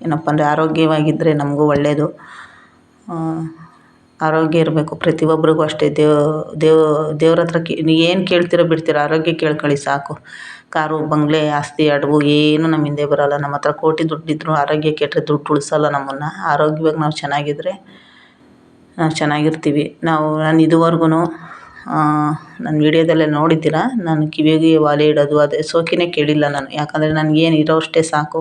ಏನಪ್ಪ ಅಂದರೆ ಆರೋಗ್ಯವಾಗಿದ್ದರೆ ನಮಗೂ ಒಳ್ಳೆಯದು ಆರೋಗ್ಯ ಇರಬೇಕು. ಪ್ರತಿಯೊಬ್ರಿಗೂ ಅಷ್ಟೇ. ದೇವ, ದೇವ್, ದೇವ್ರ ಹತ್ರ ಕೇ ಏನು ಕೇಳ್ತೀರೋ ಬಿಡ್ತೀರೋ. ಆರೋಗ್ಯ ಕೇಳ್ಕೊಳ್ಳಿ ಸಾಕು. ಕಾರು, ಬಂಗಲೆ, ಆಸ್ತಿ, ಅಡವು ಏನೂ ನಮ್ಮ ಹಿಂದೆ ಬರೋಲ್ಲ. ನಮ್ಮ ಹತ್ರ ಕೋಟಿ ದುಡ್ಡಿದ್ರೂ ಆರೋಗ್ಯ ಕೆಟ್ಟರೆ ದುಡ್ಡು ಉಳಿಸಲ್ಲ ನಮ್ಮನ್ನು. ಆರೋಗ್ಯವಾಗಿ ನಾವು ಚೆನ್ನಾಗಿದ್ರೆ ನಾವು ಚೆನ್ನಾಗಿರ್ತೀವಿ. ನಾವು, ನಾನು ಇದುವರೆಗೂ ನನ್ನ ವೀಡಿಯೋದಲ್ಲೇ ನೋಡಿದ್ದೀರ? ನಾನು ಕಿವಿಗೆ ವಾಲೆ ಇಡೋದು, ಅದೇ ಸೋಕಿನೇ ಕೇಳಿಲ್ಲ ನಾನು. ಯಾಕಂದರೆ ನನಗೇನು ಇರೋವಷ್ಟೇ ಸಾಕು.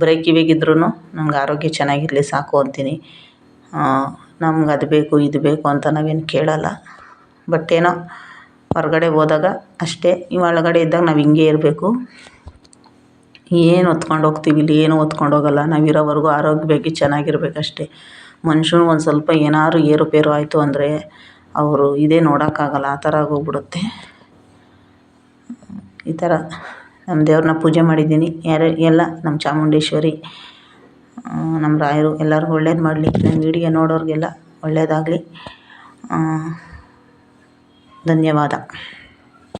ಬರೀ ಕಿವಿಗಿದ್ರೂ ನಮ್ಗೆ ಆರೋಗ್ಯ ಚೆನ್ನಾಗಿರಲಿ ಸಾಕು ಅಂತೀನಿ. ನಮ್ಗೆ ಅದು ಬೇಕು, ಇದು ಬೇಕು ಅಂತ ನಾವೇನು ಕೇಳಲ್ಲ. ಬಟ್ ಏನೋ ಹೊರಗಡೆ ಹೋದಾಗ ಅಷ್ಟೇ. ಒಳಗಡೆ ಇದ್ದಾಗ ನಾವು ಹಿಂಗೆ ಇರಬೇಕು. ಏನು ಹೊತ್ಕೊಂಡು ಹೋಗ್ತೀವಿ ಇಲ್ಲಿ, ಏನೂ ಹೊತ್ಕೊಂಡು ಹೋಗಲ್ಲ. ನಾವು ಇರೋವರೆಗೂ ಆರೋಗ್ಯವಾಗಿ ಚೆನ್ನಾಗಿರ್ಬೇಕಷ್ಟೇ. ಅಷ್ಟೇ ಮನುಷ್ಯನ್ಗೆ ಒಂದು ಸ್ವಲ್ಪ ಏನಾದ್ರು ಏರುಪೇರು ಆಯಿತು ಅಂದರೆ ಅವರು ಇದೇ ನೋಡೋಕ್ಕಾಗಲ್ಲ, ಆ ಥರ ಆಗೋಗ್ಬಿಡುತ್ತೆ. ಈ ಥರ ನಮ್ಮ ದೇವ್ರನ್ನ ಪೂಜೆ ಮಾಡಿದ್ದೀನಿ. ಯಾರು, ಎಲ್ಲ ನಮ್ಮ ಚಾಮುಂಡೇಶ್ವರಿ ನಮ್ಮ ರಾಯರು ಎಲ್ಲರಿಗೂ ಒಳ್ಳೇದು ಮಾಡಲಿ. ನನ್ನ ವೀಡಿಯೋ ನೋಡೋರಿಗೆಲ್ಲ ಒಳ್ಳೆಯದಾಗಲಿ ಧನ್ಯವಾದ.